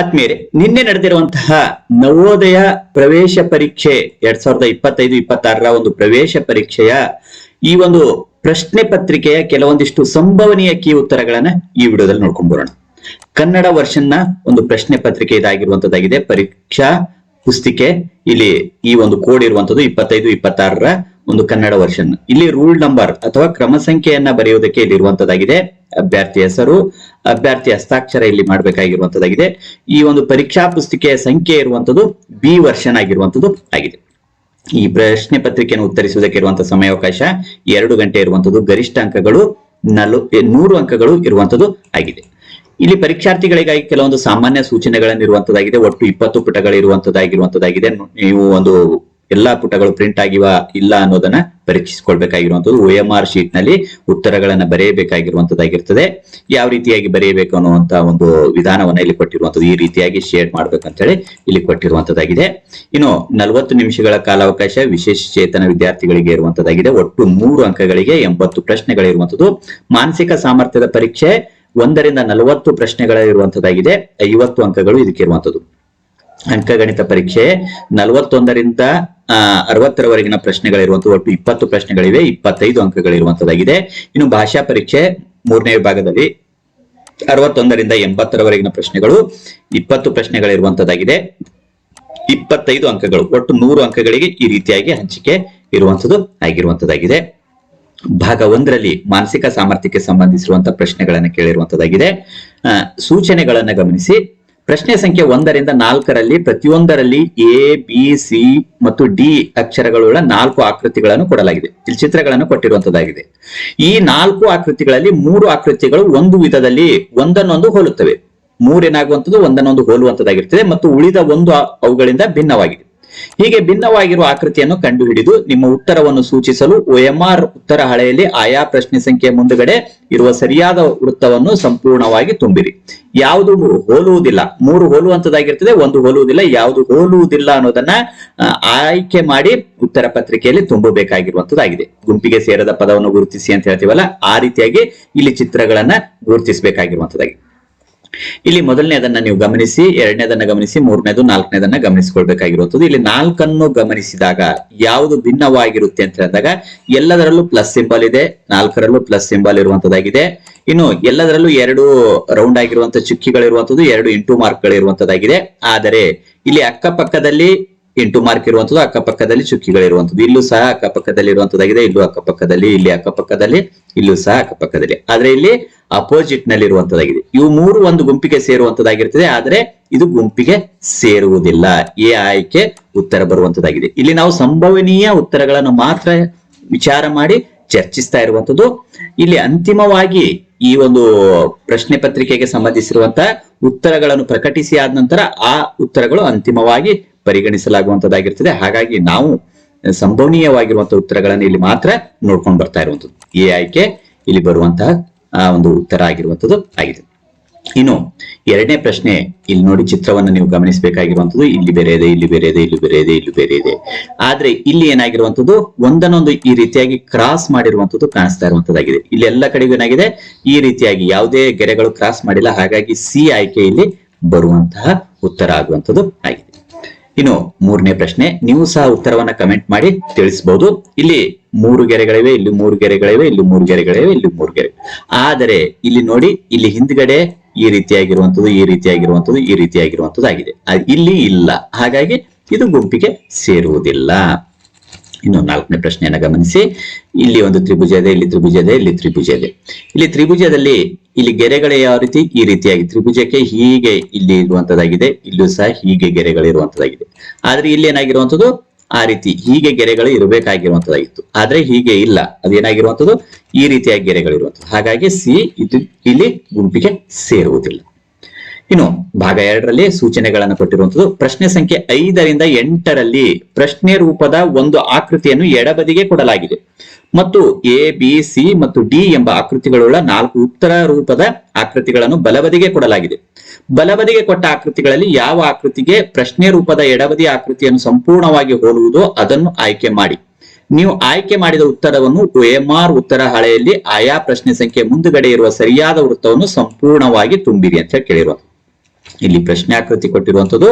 ಆದ್ಮೇಲೆ ನಿನ್ನೆ ನಡೆದಿರುವಂತಹ ನವೋದಯ ಪ್ರವೇಶ ಪರೀಕ್ಷೆ ಎರಡ್ ಸಾವಿರದ ಇಪ್ಪತ್ತೈದು, ಇಪ್ಪತ್ತಾರರ ಒಂದು ಪ್ರವೇಶ ಪರೀಕ್ಷೆಯ ಈ ಒಂದು ಪ್ರಶ್ನೆ ಪತ್ರಿಕೆಯ ಕೆಲವೊಂದಿಷ್ಟು ಸಂಭವನೀಯ ಕೀ ಉತ್ತರಗಳನ್ನ ಈ ವಿಡಿಯೋದಲ್ಲಿ ನೋಡ್ಕೊಂಡ್ ಬರೋಣ. ಕನ್ನಡ ವರ್ಷನ್ನ ಒಂದು ಪ್ರಶ್ನೆ ಪತ್ರಿಕೆ ಇದಾಗಿರುವಂತದ್ದಾಗಿದೆ. ಪರೀಕ್ಷಾ ಪುಸ್ತಿಕೆ, ಇಲ್ಲಿ ಈ ಒಂದು ಕೋಡ್ ಇರುವಂತದ್ದು ಇಪ್ಪತ್ತೈದು, ಇಪ್ಪತ್ತಾರರ ಒಂದು ಕನ್ನಡ ವರ್ಷನ್ ಇಲ್ಲಿ ರೂಲ್ ನಂಬರ್ ಅಥವಾ ಕ್ರಮ ಸಂಖ್ಯೆಯನ್ನ ಬರೆಯುವುದಕ್ಕೆ ಇಲ್ಲಿ ಇರುವಂತದ್ದಾಗಿದೆ ಅಭ್ಯರ್ಥಿ ಹೆಸರು ಅಭ್ಯರ್ಥಿ ಹಸ್ತಾಕ್ಷರ ಇಲ್ಲಿ ಮಾಡಬೇಕಾಗಿರುವಂತದ್ದಾಗಿದೆ. ಈ ಒಂದು ಪರೀಕ್ಷಾ ಪುಸ್ತಿಕೆಯ ಸಂಖ್ಯೆ ಇರುವಂತದ್ದು ಬಿ ವರ್ಷನ್ ಆಗಿರುವಂತದ್ದು ಆಗಿದೆ. ಈ ಪ್ರಶ್ನೆ ಪತ್ರಿಕೆಯನ್ನು ಉತ್ತರಿಸುವುದಕ್ಕೆ ಇರುವಂತಹ ಸಮಯಾವಕಾಶ ಎರಡು ಗಂಟೆ ಇರುವಂತದ್ದು. ಗರಿಷ್ಠ ಅಂಕಗಳು ನಲು ನೂರು ಅಂಕಗಳು ಇರುವಂತದ್ದು ಆಗಿದೆ. ಇಲ್ಲಿ ಪರೀಕ್ಷಾರ್ಥಿಗಳಿಗಾಗಿ ಕೆಲವೊಂದು ಸಾಮಾನ್ಯ ಸೂಚನೆಗಳನ್ನು ಇರುವಂತದ್ದಾಗಿದೆ ಒಟ್ಟು ಇಪ್ಪತ್ತು ಪುಟಗಳಿರುವಂತದ್ದಾಗಿರುವಂತದ್ದಾಗಿದೆ. ನೀವು ಒಂದು ಎಲ್ಲಾ ಪುಟಗಳು ಪ್ರಿಂಟ್ ಆಗಿವ ಇಲ್ಲ ಅನ್ನೋದನ್ನ ಪರೀಕ್ಷಿಸಿಕೊಳ್ಬೇಕಾಗಿರುವಂತದ್ದು ಒ ಎಂ ಆರ್ ಶೀಟ್ನಲ್ಲಿ ಉತ್ತರಗಳನ್ನ ಬರೆಯಬೇಕಾಗಿರುವಂತದ್ದಾಗಿರ್ತದೆ ಯಾವ ರೀತಿಯಾಗಿ ಬರೆಯಬೇಕು ಅನ್ನುವಂತ ಒಂದು ವಿಧಾನವನ್ನ ಇಲ್ಲಿ ಕೊಟ್ಟಿರುವಂತದ್ದು ಈ ರೀತಿಯಾಗಿ ಶೇರ್ ಮಾಡ್ಬೇಕಂತ ಹೇಳಿ ಇಲ್ಲಿ ಕೊಟ್ಟಿರುವಂತದ್ದಾಗಿದೆ ಇನ್ನು ನಲವತ್ತು ನಿಮಿಷಗಳ ಕಾಲಾವಕಾಶ, ವಿಶೇಷ ಚೇತನ ವಿದ್ಯಾರ್ಥಿಗಳಿಗೆ ಇರುವಂತದ್ದಾಗಿದೆ ಒಟ್ಟು ಮೂರು ಅಂಕಗಳಿಗೆ ಎಂಬತ್ತು ಪ್ರಶ್ನೆಗಳಿರುವಂತದ್ದು ಮಾನಸಿಕ ಸಾಮರ್ಥ್ಯದ ಪರೀಕ್ಷೆ ಒಂದರಿಂದ ನಲವತ್ತು ಪ್ರಶ್ನೆಗಳ ಇರುವಂತದ್ದಾಗಿದೆ ಐವತ್ತು ಅಂಕಗಳು ಇದಕ್ಕೆ ಇರುವಂತದ್ದು ಅಂಕಗಣಿತ ಪರೀಕ್ಷೆ ನಲವತ್ತೊಂದರಿಂದ ಅರವತ್ತರವರೆಗಿನ ಪ್ರಶ್ನೆಗಳಿರುವಂತಹ ಒಟ್ಟು ಇಪ್ಪತ್ತು ಪ್ರಶ್ನೆಗಳಿವೆ, ಇಪ್ಪತ್ತೈದು ಅಂಕಗಳಿರುವಂತದ್ದಾಗಿದೆ ಇನ್ನು ಭಾಷಾ ಪರೀಕ್ಷೆ ಮೂರನೇ ವಿಭಾಗದಲ್ಲಿ ಅರವತ್ತೊಂದರಿಂದ ಎಂಬತ್ತರವರೆಗಿನ ಪ್ರಶ್ನೆಗಳು, ಇಪ್ಪತ್ತು ಪ್ರಶ್ನೆಗಳಿರುವಂತದ್ದಾಗಿದೆ ಇಪ್ಪತ್ತೈದು ಅಂಕಗಳು, ಒಟ್ಟು ನೂರು ಅಂಕಗಳಿಗೆ ಈ ರೀತಿಯಾಗಿ ಹಂಚಿಕೆ ಇರುವಂತದ್ದು ಆಗಿರುವಂತದಾಗಿದೆ ಭಾಗ ಒಂದರಲ್ಲಿ ಮಾನಸಿಕ ಸಾಮರ್ಥ್ಯಕ್ಕೆ ಸಂಬಂಧಿಸಿರುವಂತಹ ಪ್ರಶ್ನೆಗಳನ್ನು ಕೇಳಿರುವಂತದಾಗಿದೆ ಸೂಚನೆಗಳನ್ನ ಗಮನಿಸಿ. ಪ್ರಶ್ನೆ ಸಂಖ್ಯೆ ಒಂದರಿಂದ ನಾಲ್ಕರಲ್ಲಿ ಪ್ರತಿಯೊಂದರಲ್ಲಿ ಎ ಬಿ ಸಿ ಮತ್ತು ಡಿ ಅಕ್ಷರಗಳುಳ್ಳ ನಾಲ್ಕು ಆಕೃತಿಗಳನ್ನು ಕೊಡಲಾಗಿದೆ. ಇಲ್ಲಿ ಚಿತ್ರಗಳನ್ನು ಕೊಟ್ಟಿರುವಂತದ್ದಾಗಿದೆ. ಈ ನಾಲ್ಕು ಆಕೃತಿಗಳಲ್ಲಿ ಮೂರು ಆಕೃತಿಗಳು ಒಂದು ವಿಧದಲ್ಲಿ ಒಂದನ್ನೊಂದು ಹೋಲುತ್ತವೆ. ಮೂರೇನಾಗುವಂಥದ್ದು ಒಂದನ್ನೊಂದು ಹೋಲುವಂತದ್ದಾಗಿರ್ತದೆ ಮತ್ತು ಉಳಿದ ಒಂದು ಅವುಗಳಿಂದ ಭಿನ್ನವಾಗಿದೆ. ಹೀಗೆ ಭಿನ್ನವಾಗಿರುವ ಆಕೃತಿಯನ್ನು ಕಂಡುಹಿಡಿದು ನಿಮ್ಮ ಉತ್ತರವನ್ನು ಸೂಚಿಸಲು ಒಎಂಆರ್ ಉತ್ತರ ಹಳೆಯಲ್ಲಿ ಆಯಾ ಪ್ರಶ್ನೆ ಸಂಖ್ಯೆ ಮುಂದುಗಡೆ ಇರುವ ಸರಿಯಾದ ವೃತ್ತವನ್ನು ಸಂಪೂರ್ಣವಾಗಿ ತುಂಬಿರಿ. ಯಾವುದು ಹೋಲುವುದಿಲ್ಲ, ಮೂರು ಹೋಲುವಂತದಾಗಿರ್ತದೆ ಒಂದು ಹೋಲುವುದಿಲ್ಲ, ಯಾವುದು ಹೋಲುವುದಿಲ್ಲ ಅನ್ನೋದನ್ನ ಆಯ್ಕೆ ಮಾಡಿ ಉತ್ತರ ಪತ್ರಿಕೆಯಲ್ಲಿ ತುಂಬಬೇಕಾಗಿರುವಂತದ್ದಾಗಿದೆ. ಗುಂಪಿಗೆ ಸೇರದ ಪದವನ್ನು ಗುರುತಿಸಿ ಅಂತ ಹೇಳ್ತೀವಲ್ಲ, ಆ ರೀತಿಯಾಗಿ ಇಲ್ಲಿ ಚಿತ್ರಗಳನ್ನ ಗುರುತಿಸಬೇಕಾಗಿರುವಂತದ್ದಾಗಿದೆ ಇಲ್ಲಿ ಮೊದಲನೇದನ್ನ ನೀವು ಗಮನಿಸಿ, ಎರಡನೇದನ್ನ ಗಮನಿಸಿ, ಮೂರನೇದು, ನಾಲ್ಕನೇದನ್ನ ಗಮನಿಸಿಕೊಳ್ಬೇಕಾಗಿರುವಂತದ್ದು ಇಲ್ಲಿ ನಾಲ್ಕನ್ನು ಗಮನಿಸಿದಾಗ ಯಾವುದು ಭಿನ್ನವಾಗಿರುತ್ತೆ ಅಂತ ಹೇಳಿದಾಗ, ಎಲ್ಲದರಲ್ಲೂ ಪ್ಲಸ್ ಸಿಂಬಲ್ ಇದೆ, ನಾಲ್ಕರಲ್ಲೂ ಪ್ಲಸ್ ಸಿಂಬಲ್ ಇರುವಂತದ್ದಾಗಿದೆ ಇನ್ನು ಎಲ್ಲದರಲ್ಲೂ ಎರಡು ರೌಂಡ್ ಆಗಿರುವಂತಹ ಚುಕ್ಕಿಗಳಿರುವಂತದ್ದು ಎರಡು ಇಂಟು ಮಾರ್ಕ್ ಗಳಿರುವಂತದ್ದಾಗಿದೆ ಆದರೆ, ಇಲ್ಲಿ ಅಕ್ಕಪಕ್ಕದಲ್ಲಿ ಇಂಟು ಮಾರ್ಕ್ ಇರುವಂತದ್ದು ಅಕ್ಕಪಕ್ಕದಲ್ಲಿ ಚುಕ್ಕಿಗಳಿರುವಂತದ್ದು. ಇಲ್ಲೂ ಸಹ ಅಕ್ಕಪಕ್ಕದಲ್ಲಿ ಇರುವಂತದ್ದಾಗಿದೆ, ಇಲ್ಲೂ ಅಕ್ಕಪಕ್ಕದಲ್ಲಿ, ಇಲ್ಲಿ ಅಕ್ಕಪಕ್ಕದಲ್ಲಿ, ಇಲ್ಲೂ ಸಹ ಅಕ್ಕಪಕ್ಕದಲ್ಲಿ. ಆದ್ರೆ ಇಲ್ಲಿ ಅಪೋಸಿಟ್ನಲ್ಲಿ ಇರುವಂತದ್ದಾಗಿದೆ. ಇವು ಮೂರು ಒಂದು ಗುಂಪಿಗೆ ಸೇರುವಂತದ್ದಾಗಿರ್ತದೆ, ಆದ್ರೆ ಇದು ಗುಂಪಿಗೆ ಸೇರುವುದಿಲ್ಲ. ಎ ಆಯ್ಕೆ ಉತ್ತರ ಬರುವಂತದ್ದಾಗಿದೆ. ಇಲ್ಲಿ ನಾವು ಸಂಭವನೀಯ ಉತ್ತರಗಳನ್ನು ಮಾತ್ರ ವಿಚಾರ ಮಾಡಿ ಚರ್ಚಿಸ್ತಾ ಇರುವಂತದ್ದು. ಇಲ್ಲಿ ಅಂತಿಮವಾಗಿ ಈ ಒಂದು ಪ್ರಶ್ನೆ ಪತ್ರಿಕೆಗೆ ಸಂಬಂಧಿಸಿರುವಂತಹ ಉತ್ತರಗಳನ್ನು ಪ್ರಕಟಿಸಿ ಆದ ನಂತರ ಆ ಉತ್ತರಗಳು ಅಂತಿಮವಾಗಿ ಪರಿಗಣಿಸಲಾಗುವಂತದ್ದಾಗಿರ್ತದೆ. ಹಾಗಾಗಿ ನಾವು ಸಂಭವನೀಯವಾಗಿರುವಂತಹ ಉತ್ತರಗಳನ್ನು ಇಲ್ಲಿ ಮಾತ್ರ ನೋಡ್ಕೊಂಡು ಬರ್ತಾ ಇರುವಂತದ್ದು. ಈ ಆಯ್ಕೆ ಇಲ್ಲಿ ಬರುವಂತಹ ಒಂದು ಉತ್ತರ ಆಗಿರುವಂತದ್ದು ಆಗಿದೆ. ಇನ್ನು ಎರಡನೇ ಪ್ರಶ್ನೆ, ಇಲ್ಲಿ ನೋಡಿ ಚಿತ್ರವನ್ನು ನೀವು ಗಮನಿಸಬೇಕಾಗಿರುವಂತದ್ದು, ಇಲ್ಲಿ ಬೇರೆ ಇದೆ, ಇಲ್ಲಿ ಬೇರೆ ಇದೆ, ಇಲ್ಲಿ ಬೇರೆ ಇದೆ, ಇಲ್ಲಿ ಬೇರೆ ಇದೆ. ಆದ್ರೆ ಇಲ್ಲಿ ಏನಾಗಿರುವಂತದ್ದು, ಒಂದನ್ನೊಂದು ಈ ರೀತಿಯಾಗಿ ಕ್ರಾಸ್ ಮಾಡಿರುವಂತದ್ದು ಕಾಣಿಸ್ತಾ ಇರುವಂತದ್ದಾಗಿದೆ. ಇಲ್ಲಿ ಎಲ್ಲ ಕಡೆಗೂ ಏನಾಗಿದೆ? ಈ ರೀತಿಯಾಗಿ ಯಾವುದೇ ಗೆರೆಗಳು ಕ್ರಾಸ್ ಮಾಡಿಲ್ಲ. ಹಾಗಾಗಿ ಸಿ ಆಯ್ಕೆ ಇಲ್ಲಿ ಬರುವಂತಹ ಉತ್ತರ ಆಗುವಂತದ್ದು ಆಗಿದೆ. ಇನ್ನು ಮೂರನೇ ಪ್ರಶ್ನೆ, ನೀವು ಸಹ ಉತ್ತರವನ್ನ ಕಮೆಂಟ್ ಮಾಡಿ ತಿಳಿಸಬಹುದು ಇಲ್ಲಿ ಮೂರು ಗೆರೆಗಳಿವೆ, ಇಲ್ಲಿ ಮೂರು ಗೆರೆಗಳಿವೆ, ಇಲ್ಲಿ ಮೂರು ಗೆರೆಗಳಿವೆ, ಇಲ್ಲಿ ಮೂರು ಗೆರೆ. ಆದರೆ ಇಲ್ಲಿ ನೋಡಿ, ಇಲ್ಲಿ ಹಿಂದ್ಗಡೆ ಈ ರೀತಿಯಾಗಿರುವಂತದ್ದು ಈ ರೀತಿಯಾಗಿರುವಂತದ್ದು ಈ ರೀತಿಯಾಗಿರುವಂತದ್ದು ಆಗಿದೆ ಇಲ್ಲಿ ಇಲ್ಲ. ಹಾಗಾಗಿ ಇದು ಗುಂಪಿಗೆ ಸೇರುವುದಿಲ್ಲ. ಇನ್ನು ನಾಲ್ಕನೇ ಪ್ರಶ್ನೆಯನ್ನ ಗಮನಿಸಿ. ಇಲ್ಲಿ ಒಂದು ತ್ರಿಭುಜ ಇದೆ ಇಲ್ಲಿ ತ್ರಿಭುಜ ಇದೆ ಇಲ್ಲಿ ತ್ರಿಭುಜ ಇದೆ ಇಲ್ಲಿ ತ್ರಿಭುಜದಲ್ಲಿ ಇಲ್ಲಿ ಗೆರೆಗಳು ಯಾವ ರೀತಿ? ಈ ರೀತಿಯಾಗಿ ತ್ರಿಭುಜಕ್ಕೆ ಹೀಗೆ ಇಲ್ಲಿ ಇರುವಂತದ್ದಾಗಿದೆ, ಇಲ್ಲೂ ಸಹ ಹೀಗೆ ಗೆರೆಗಳು ಇರುವಂತದ್ದಾಗಿದೆ. ಆದ್ರೆ ಇಲ್ಲಿ ಏನಾಗಿರುವಂತದ್ದು? ಆ ರೀತಿ ಹೀಗೆ ಗೆರೆಗಳು ಇರಬೇಕಾಗಿರುವಂತದ್ದಾಗಿತ್ತು. ಆದ್ರೆ ಹೀಗೆ ಇಲ್ಲ. ಅದೇನಾಗಿರುವಂತದ್ದು ಈ ರೀತಿಯಾಗಿ ಗೆರೆಗಳು ಇರುವಂತದ್ದು. ಹಾಗಾಗಿ ಸಿ ಇದು ಇಲ್ಲಿ ಗುಂಪಿಗೆ ಸೇರುವುದಿಲ್ಲ. ಇನ್ನು ಭಾಗ ಎರಡರಲ್ಲಿ ಸೂಚನೆಗಳನ್ನು ಕೊಟ್ಟಿರುವಂತದ್ದು ಪ್ರಶ್ನೆ ಸಂಖ್ಯೆ ಐದರಿಂದ ಎಂಟರಲ್ಲಿ ಪ್ರಶ್ನೆ ರೂಪದ ಒಂದು ಆಕೃತಿಯನ್ನು ಎಡಬದಿಗೆ ಕೊಡಲಾಗಿದೆ. ಮತ್ತು ಎ, ಬಿ, ಸಿ ಮತ್ತು ಡಿ ಎಂಬ ಆಕೃತಿಗಳುಳ್ಳ ನಾಲ್ಕು ಉತ್ತರ ರೂಪದ ಆಕೃತಿಗಳನ್ನು ಬಲಬದಿಗೆ ಕೊಡಲಾಗಿದೆ. ಬಲಬದಿಗೆ ಕೊಟ್ಟ ಆಕೃತಿಗಳಲ್ಲಿ ಯಾವ ಆಕೃತಿಗೆ ಪ್ರಶ್ನೆ ರೂಪದ ಎಡಬದಿ ಆಕೃತಿಯನ್ನು ಸಂಪೂರ್ಣವಾಗಿ ಹೋಲುವುದೋ ಅದನ್ನು ಆಯ್ಕೆ ಮಾಡಿ. ನೀವು ಆಯ್ಕೆ ಮಾಡಿದ ಉತ್ತರವನ್ನು OMR ಉತ್ತರ ಹಾಳೆಯಲ್ಲಿ ಆಯಾ ಪ್ರಶ್ನೆ ಸಂಖ್ಯೆ ಮುಂದುಗಡೆ ಇರುವ ಸರಿಯಾದ ವೃತ್ತವನ್ನು ಸಂಪೂರ್ಣವಾಗಿ ತುಂಬಿರಿ ಅಂತ ಕೇಳಿರುವ ಇಲ್ಲಿ ಪ್ರಶ್ನಾಕೃತಿ ಕೊಟ್ಟಿರುವಂತದ್ದು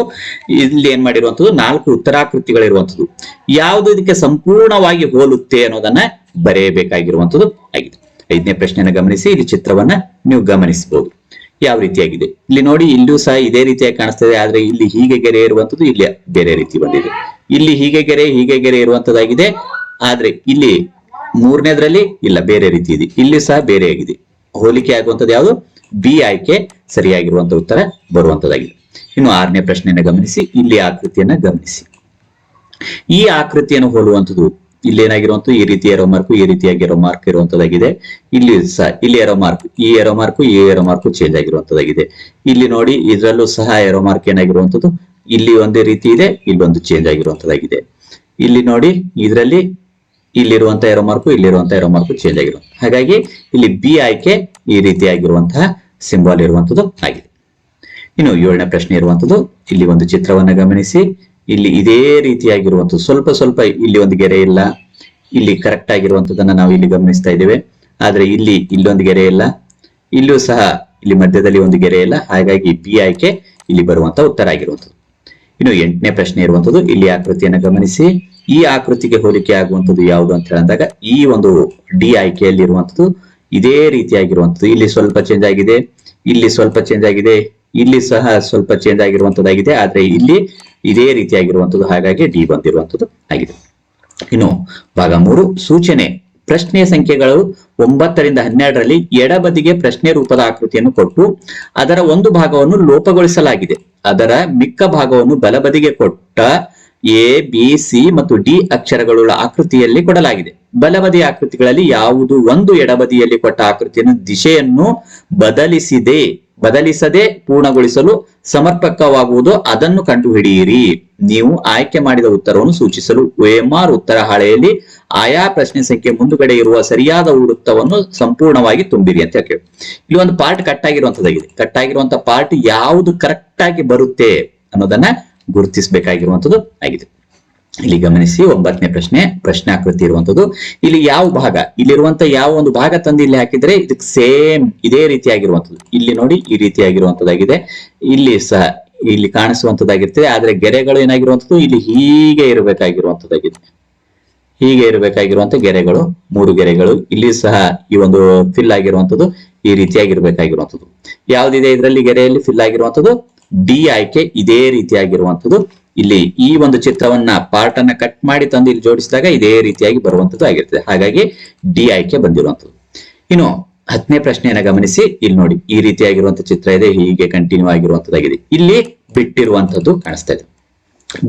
ಇಲ್ಲಿ ಏನ್ ಮಾಡಿರುವಂತದ್ದು ನಾಲ್ಕು ಉತ್ತರಾಕೃತಿಗಳಿರುವಂಥದ್ದು. ಯಾವುದು ಇದಕ್ಕೆ ಸಂಪೂರ್ಣವಾಗಿ ಹೋಲುತ್ತೆ ಅನ್ನೋದನ್ನ ಬರೆಯಬೇಕಾಗಿರುವಂತದ್ದು ಆಗಿದೆ. ಐದನೇ ಪ್ರಶ್ನೆನ ಗಮನಿಸಿ, ಇಲ್ಲಿ ಚಿತ್ರವನ್ನ ನೀವು ಗಮನಿಸಬಹುದು ಯಾವ ರೀತಿಯಾಗಿದೆ? ಇಲ್ಲಿ ನೋಡಿ, ಇಲ್ಲೂ ಸಹ ಇದೇ ರೀತಿಯಾಗಿ ಕಾಣಿಸ್ತದೆ, ಆದ್ರೆ ಇಲ್ಲಿ ಹೀಗೆ ಗೆರೆ ಇರುವಂತದ್ದು ಇಲ್ಲಿ ಬೇರೆ ರೀತಿ ಬಂದಿದೆ. ಇಲ್ಲಿ ಹೀಗೆ ಗೆರೆ ಹೀಗೆ ಗೆರೆ ಇರುವಂತದ್ದಾಗಿದೆ ಆದ್ರೆ ಇಲ್ಲಿ ಮೂರನೇದ್ರಲ್ಲಿ ಇಲ್ಲ, ಬೇರೆ ರೀತಿ ಇದೆ. ಇಲ್ಲಿ ಸಹ ಬೇರೆ ಆಗಿದೆ. ಹೋಲಿಕೆ ಆಗುವಂಥದ್ದು ಯಾವುದು? ಬಿ ಆಯ್ಕೆ ಸರಿಯಾಗಿರುವಂತ ಉತ್ತರ ಬರುವಂತದ್ದಾಗಿದೆ ಇನ್ನು ಆರನೇ ಪ್ರಶ್ನೆಯನ್ನ ಗಮನಿಸಿ, ಇಲ್ಲಿ ಆಕೃತಿಯನ್ನ ಗಮನಿಸಿ. ಈ ಆಕೃತಿಯನ್ನು ಹೋಲುವಂಥದ್ದು ಇಲ್ಲಿ ಏನಾಗಿರುವಂತ ಈ ರೀತಿ ಎರೋ ಮಾರ್ಕ್ ಈ ರೀತಿಯಾಗಿ ಎರೋ ಮಾರ್ಕ್ ಇರುವಂತದಾಗಿದೆ. ಇಲ್ಲಿ ಸಹ ಇಲ್ಲಿ ಎರೋ ಮಾರ್ಕ್ ಈ ಎರೋ ಮಾರ್ಕ್ ಈ ಎರೋ ಮಾರ್ಕು ಚೇಂಜ್ ಆಗಿರುವಂತದಾಗಿದೆ. ಇಲ್ಲಿ ನೋಡಿ, ಇದರಲ್ಲೂ ಸಹ ಎರೋ ಮಾರ್ಕ್ ಏನಾಗಿರುವಂತದ್ದು ಇಲ್ಲಿ ಒಂದೇ ರೀತಿ ಇದೆ, ಇಲ್ಲಿ ಒಂದು ಚೇಂಜ್ ಆಗಿರುವಂತದ್ದಾಗಿದೆ ಇಲ್ಲಿ ನೋಡಿ, ಇದರಲ್ಲಿ ಇಲ್ಲಿರುವಂತ ಎರೋ ಮಾರ್ಕು ಇಲ್ಲಿರುವಂತ ಎರೋ ಮಾರ್ಕು ಚೇಂಜ್ ಆಗಿರೋ ಹಾಗಾಗಿ ಇಲ್ಲಿ ಬಿ ಆಯ್ಕೆ ಈ ರೀತಿಯಾಗಿರುವಂತಹ ಸಿಂಬಾಲ್ ಇರುವಂತದ್ದು ಆಗಿದೆ. ಇನ್ನು ಏಳನೇ ಪ್ರಶ್ನೆ ಇರುವಂತದ್ದು, ಇಲ್ಲಿ ಒಂದು ಚಿತ್ರವನ್ನ ಗಮನಿಸಿ. ಇಲ್ಲಿ ಇದೇ ರೀತಿಯಾಗಿರುವಂತದ್ದು, ಸ್ವಲ್ಪ ಸ್ವಲ್ಪ ಇಲ್ಲಿ ಒಂದು ಗೆರೆ ಇಲ್ಲ. ಇಲ್ಲಿ ಕರೆಕ್ಟ್ ಆಗಿರುವಂತದನ್ನ ನಾವು ಇಲ್ಲಿ ಗಮನಿಸ್ತಾ ಇದ್ದೇವೆ. ಆದ್ರೆ ಇಲ್ಲಿ ಇಲ್ಲೊಂದು ಗೆರೆ ಇಲ್ಲ. ಇಲ್ಲೂ ಸಹ ಇಲ್ಲಿ ಮಧ್ಯದಲ್ಲಿ ಒಂದು ಗೆರೆ ಇಲ್ಲ. ಹಾಗಾಗಿ ಬಿ ಆಯ್ಕೆ ಇಲ್ಲಿ ಬರುವಂತ ಉತ್ತರ ಆಗಿರುವಂತದ್ದು. ಇನ್ನು ಎಂಟನೇ ಪ್ರಶ್ನೆ ಇರುವಂತದ್ದು, ಇಲ್ಲಿ ಆಕೃತಿಯನ್ನು ಗಮನಿಸಿ. ಈ ಆಕೃತಿಗೆ ಹೋಲಿಕೆ ಆಗುವಂತದ್ದು ಯಾವುದು ಅಂತ ಹೇಳಿದಾಗ ಈ ಒಂದು ಡಿ ಆಯ್ಕೆಯಲ್ಲಿ ಇರುವಂತದ್ದು ಇದೇ ರೀತಿಯಾಗಿರುವಂಥದ್ದು. ಇಲ್ಲಿ ಸ್ವಲ್ಪ ಚೇಂಜ್ ಆಗಿದೆ, ಇಲ್ಲಿ ಸ್ವಲ್ಪ ಚೇಂಜ್ ಆಗಿದೆ, ಇಲ್ಲಿ ಸಹ ಸ್ವಲ್ಪ ಚೇಂಜ್ ಆಗಿರುವಂತದ್ದಾಗಿದೆ ಆದ್ರೆ ಇಲ್ಲಿ ಇದೇ ರೀತಿಯಾಗಿರುವಂತದ್ದು ಹಾಗಾಗಿ ಡಿ ಬಂದಿರುವಂತದ್ದು ಆಗಿದೆ. ಇನ್ನು ಭಾಗ ಮೂರು, ಸೂಚನೆ. ಪ್ರಶ್ನೆ ಸಂಖ್ಯೆಗಳು ಒಂಬತ್ತರಿಂದ ಹನ್ನೆರಡರಲ್ಲಿ ಎಡಬದಿಗೆ ಪ್ರಶ್ನೆ ರೂಪದ ಆಕೃತಿಯನ್ನು ಕೊಟ್ಟು ಅದರ ಒಂದು ಭಾಗವನ್ನು ಲೋಪಗೊಳಿಸಲಾಗಿದೆ. ಅದರ ಮಿಕ್ಕ ಭಾಗವನ್ನು ಬಲಬದಿಗೆ ಕೊಟ್ಟ ಎ ಬಿ ಸಿ ಮತ್ತು ಡಿ ಅಕ್ಷರಗಳುಳ್ಳ ಆಕೃತಿಯಲ್ಲಿ ಕೊಡಲಾಗಿದೆ. ಬಲಬದಿ ಆಕೃತಿಗಳಲ್ಲಿ ಯಾವುದು ಒಂದು ಎಡಬದಿಯಲ್ಲಿ ಕೊಟ್ಟ ಆಕೃತಿಯನ್ನು ದಿಶೆಯನ್ನು ಬದಲಿಸಿದೆ. ಬದಲಿಸದೆ ಪೂರ್ಣಗೊಳಿಸಲು ಸಮರ್ಪಕವಾಗುವುದು ಅದನ್ನು ಕಂಡುಹಿಡಿಯಿರಿ. ನೀವು ಆಯ್ಕೆ ಮಾಡಿದ ಉತ್ತರವನ್ನು ಸೂಚಿಸಲು OMR ಉತ್ತರ ಹಾಳೆಯಲ್ಲಿ ಆಯಾ ಪ್ರಶ್ನೆ ಸಂಖ್ಯೆ ಮುಂದುಗಡೆ ಇರುವ ಸರಿಯಾದ ವೃತ್ತವನ್ನು ಸಂಪೂರ್ಣವಾಗಿ ತುಂಬಿರಿ ಅಂತ ಹೇಳಿ ಇಲ್ಲಿ ಒಂದು ಪಾರ್ಟ್ ಕಟ್ ಆಗಿರುವಂತದ್ದಾಗಿದೆ. ಕಟ್ ಆಗಿರುವಂತ ಪಾರ್ಟ್ ಯಾವುದು ಕರೆಕ್ಟ್ ಆಗಿ ಬರುತ್ತೆ ಅನ್ನೋದನ್ನ ಗುರುತಿಸಬೇಕಾಗಿರುವಂತದ್ದು ಆಗಿದೆ. ಇಲ್ಲಿ ಗಮನಿಸಿ ಒಂಬತ್ತನೇ ಪ್ರಶ್ನೆ ಪ್ರಶ್ನೆ ಆಕೃತಿ ಇರುವಂತದ್ದು. ಇಲ್ಲಿ ಯಾವ ಭಾಗ? ಇಲ್ಲಿರುವಂತ ಯಾವ ಒಂದು ಭಾಗ ತಂದು ಇಲ್ಲಿ ಹಾಕಿದ್ರೆ ಇದಕ್ಕೆ ಸೇಮ್ ಇದೇ ರೀತಿಯಾಗಿರುವಂತದ್ದು. ಇಲ್ಲಿ ನೋಡಿ ಈ ರೀತಿಯಾಗಿರುವಂತದ್ದಾಗಿದೆ. ಇಲ್ಲಿ ಸಹ ಇಲ್ಲಿ ಕಾಣಿಸುವಂತದ್ದಾಗಿರ್ತದೆ. ಆದ್ರೆ ಗೆರೆಗಳು ಏನಾಗಿರುವಂತದ್ದು? ಇಲ್ಲಿ ಹೀಗೆ ಇರಬೇಕಾಗಿರುವಂತದ್ದಾಗಿದೆ. ಹೀಗೆ ಇರಬೇಕಾಗಿರುವಂತ ಗೆರೆಗಳು, ಮೂರು ಗೆರೆಗಳು. ಇಲ್ಲಿ ಸಹ ಈ ಒಂದು ಫಿಲ್ ಆಗಿರುವಂತದ್ದು ಈ ರೀತಿಯಾಗಿರ್ಬೇಕಾಗಿರುವಂತದ್ದು. ಯಾವ್ದಿದೆ ಇದರಲ್ಲಿ ಗೆರೆಯಲ್ಲಿ ಫಿಲ್ ಆಗಿರುವಂತದ್ದು? ಡಿ ಆಯ್ಕೆ ಇದೇ ರೀತಿಯಾಗಿರುವಂತದ್ದು ಇಲ್ಲಿ ಈ ಒಂದು ಚಿತ್ರವನ್ನ ಪಾರ್ಟ್ ಅನ್ನ ಕಟ್ ಮಾಡಿ ತಂದು ಇಲ್ಲಿ ಜೋಡಿಸಿದಾಗ ಇದೇ ರೀತಿಯಾಗಿ ಬರುವಂತದ್ದು ಆಗಿರ್ತದೆ. ಹಾಗಾಗಿ ಡಿ ಆಯ್ಕೆ ಬಂದಿರುವಂತದ್ದು ಇನ್ನು ಹತ್ತನೇ ಪ್ರಶ್ನೆಯನ್ನ ಗಮನಿಸಿ. ಇಲ್ಲಿ ನೋಡಿ, ಈ ರೀತಿಯಾಗಿರುವಂತ ಚಿತ್ರ ಇದೆ, ಹೀಗೆ ಕಂಟಿನ್ಯೂ ಆಗಿರುವಂತದ್ದಾಗಿದೆ ಇಲ್ಲಿ ಬಿಟ್ಟಿರುವಂತದ್ದು ಕಾಣಿಸ್ತಾ ಇದೆ.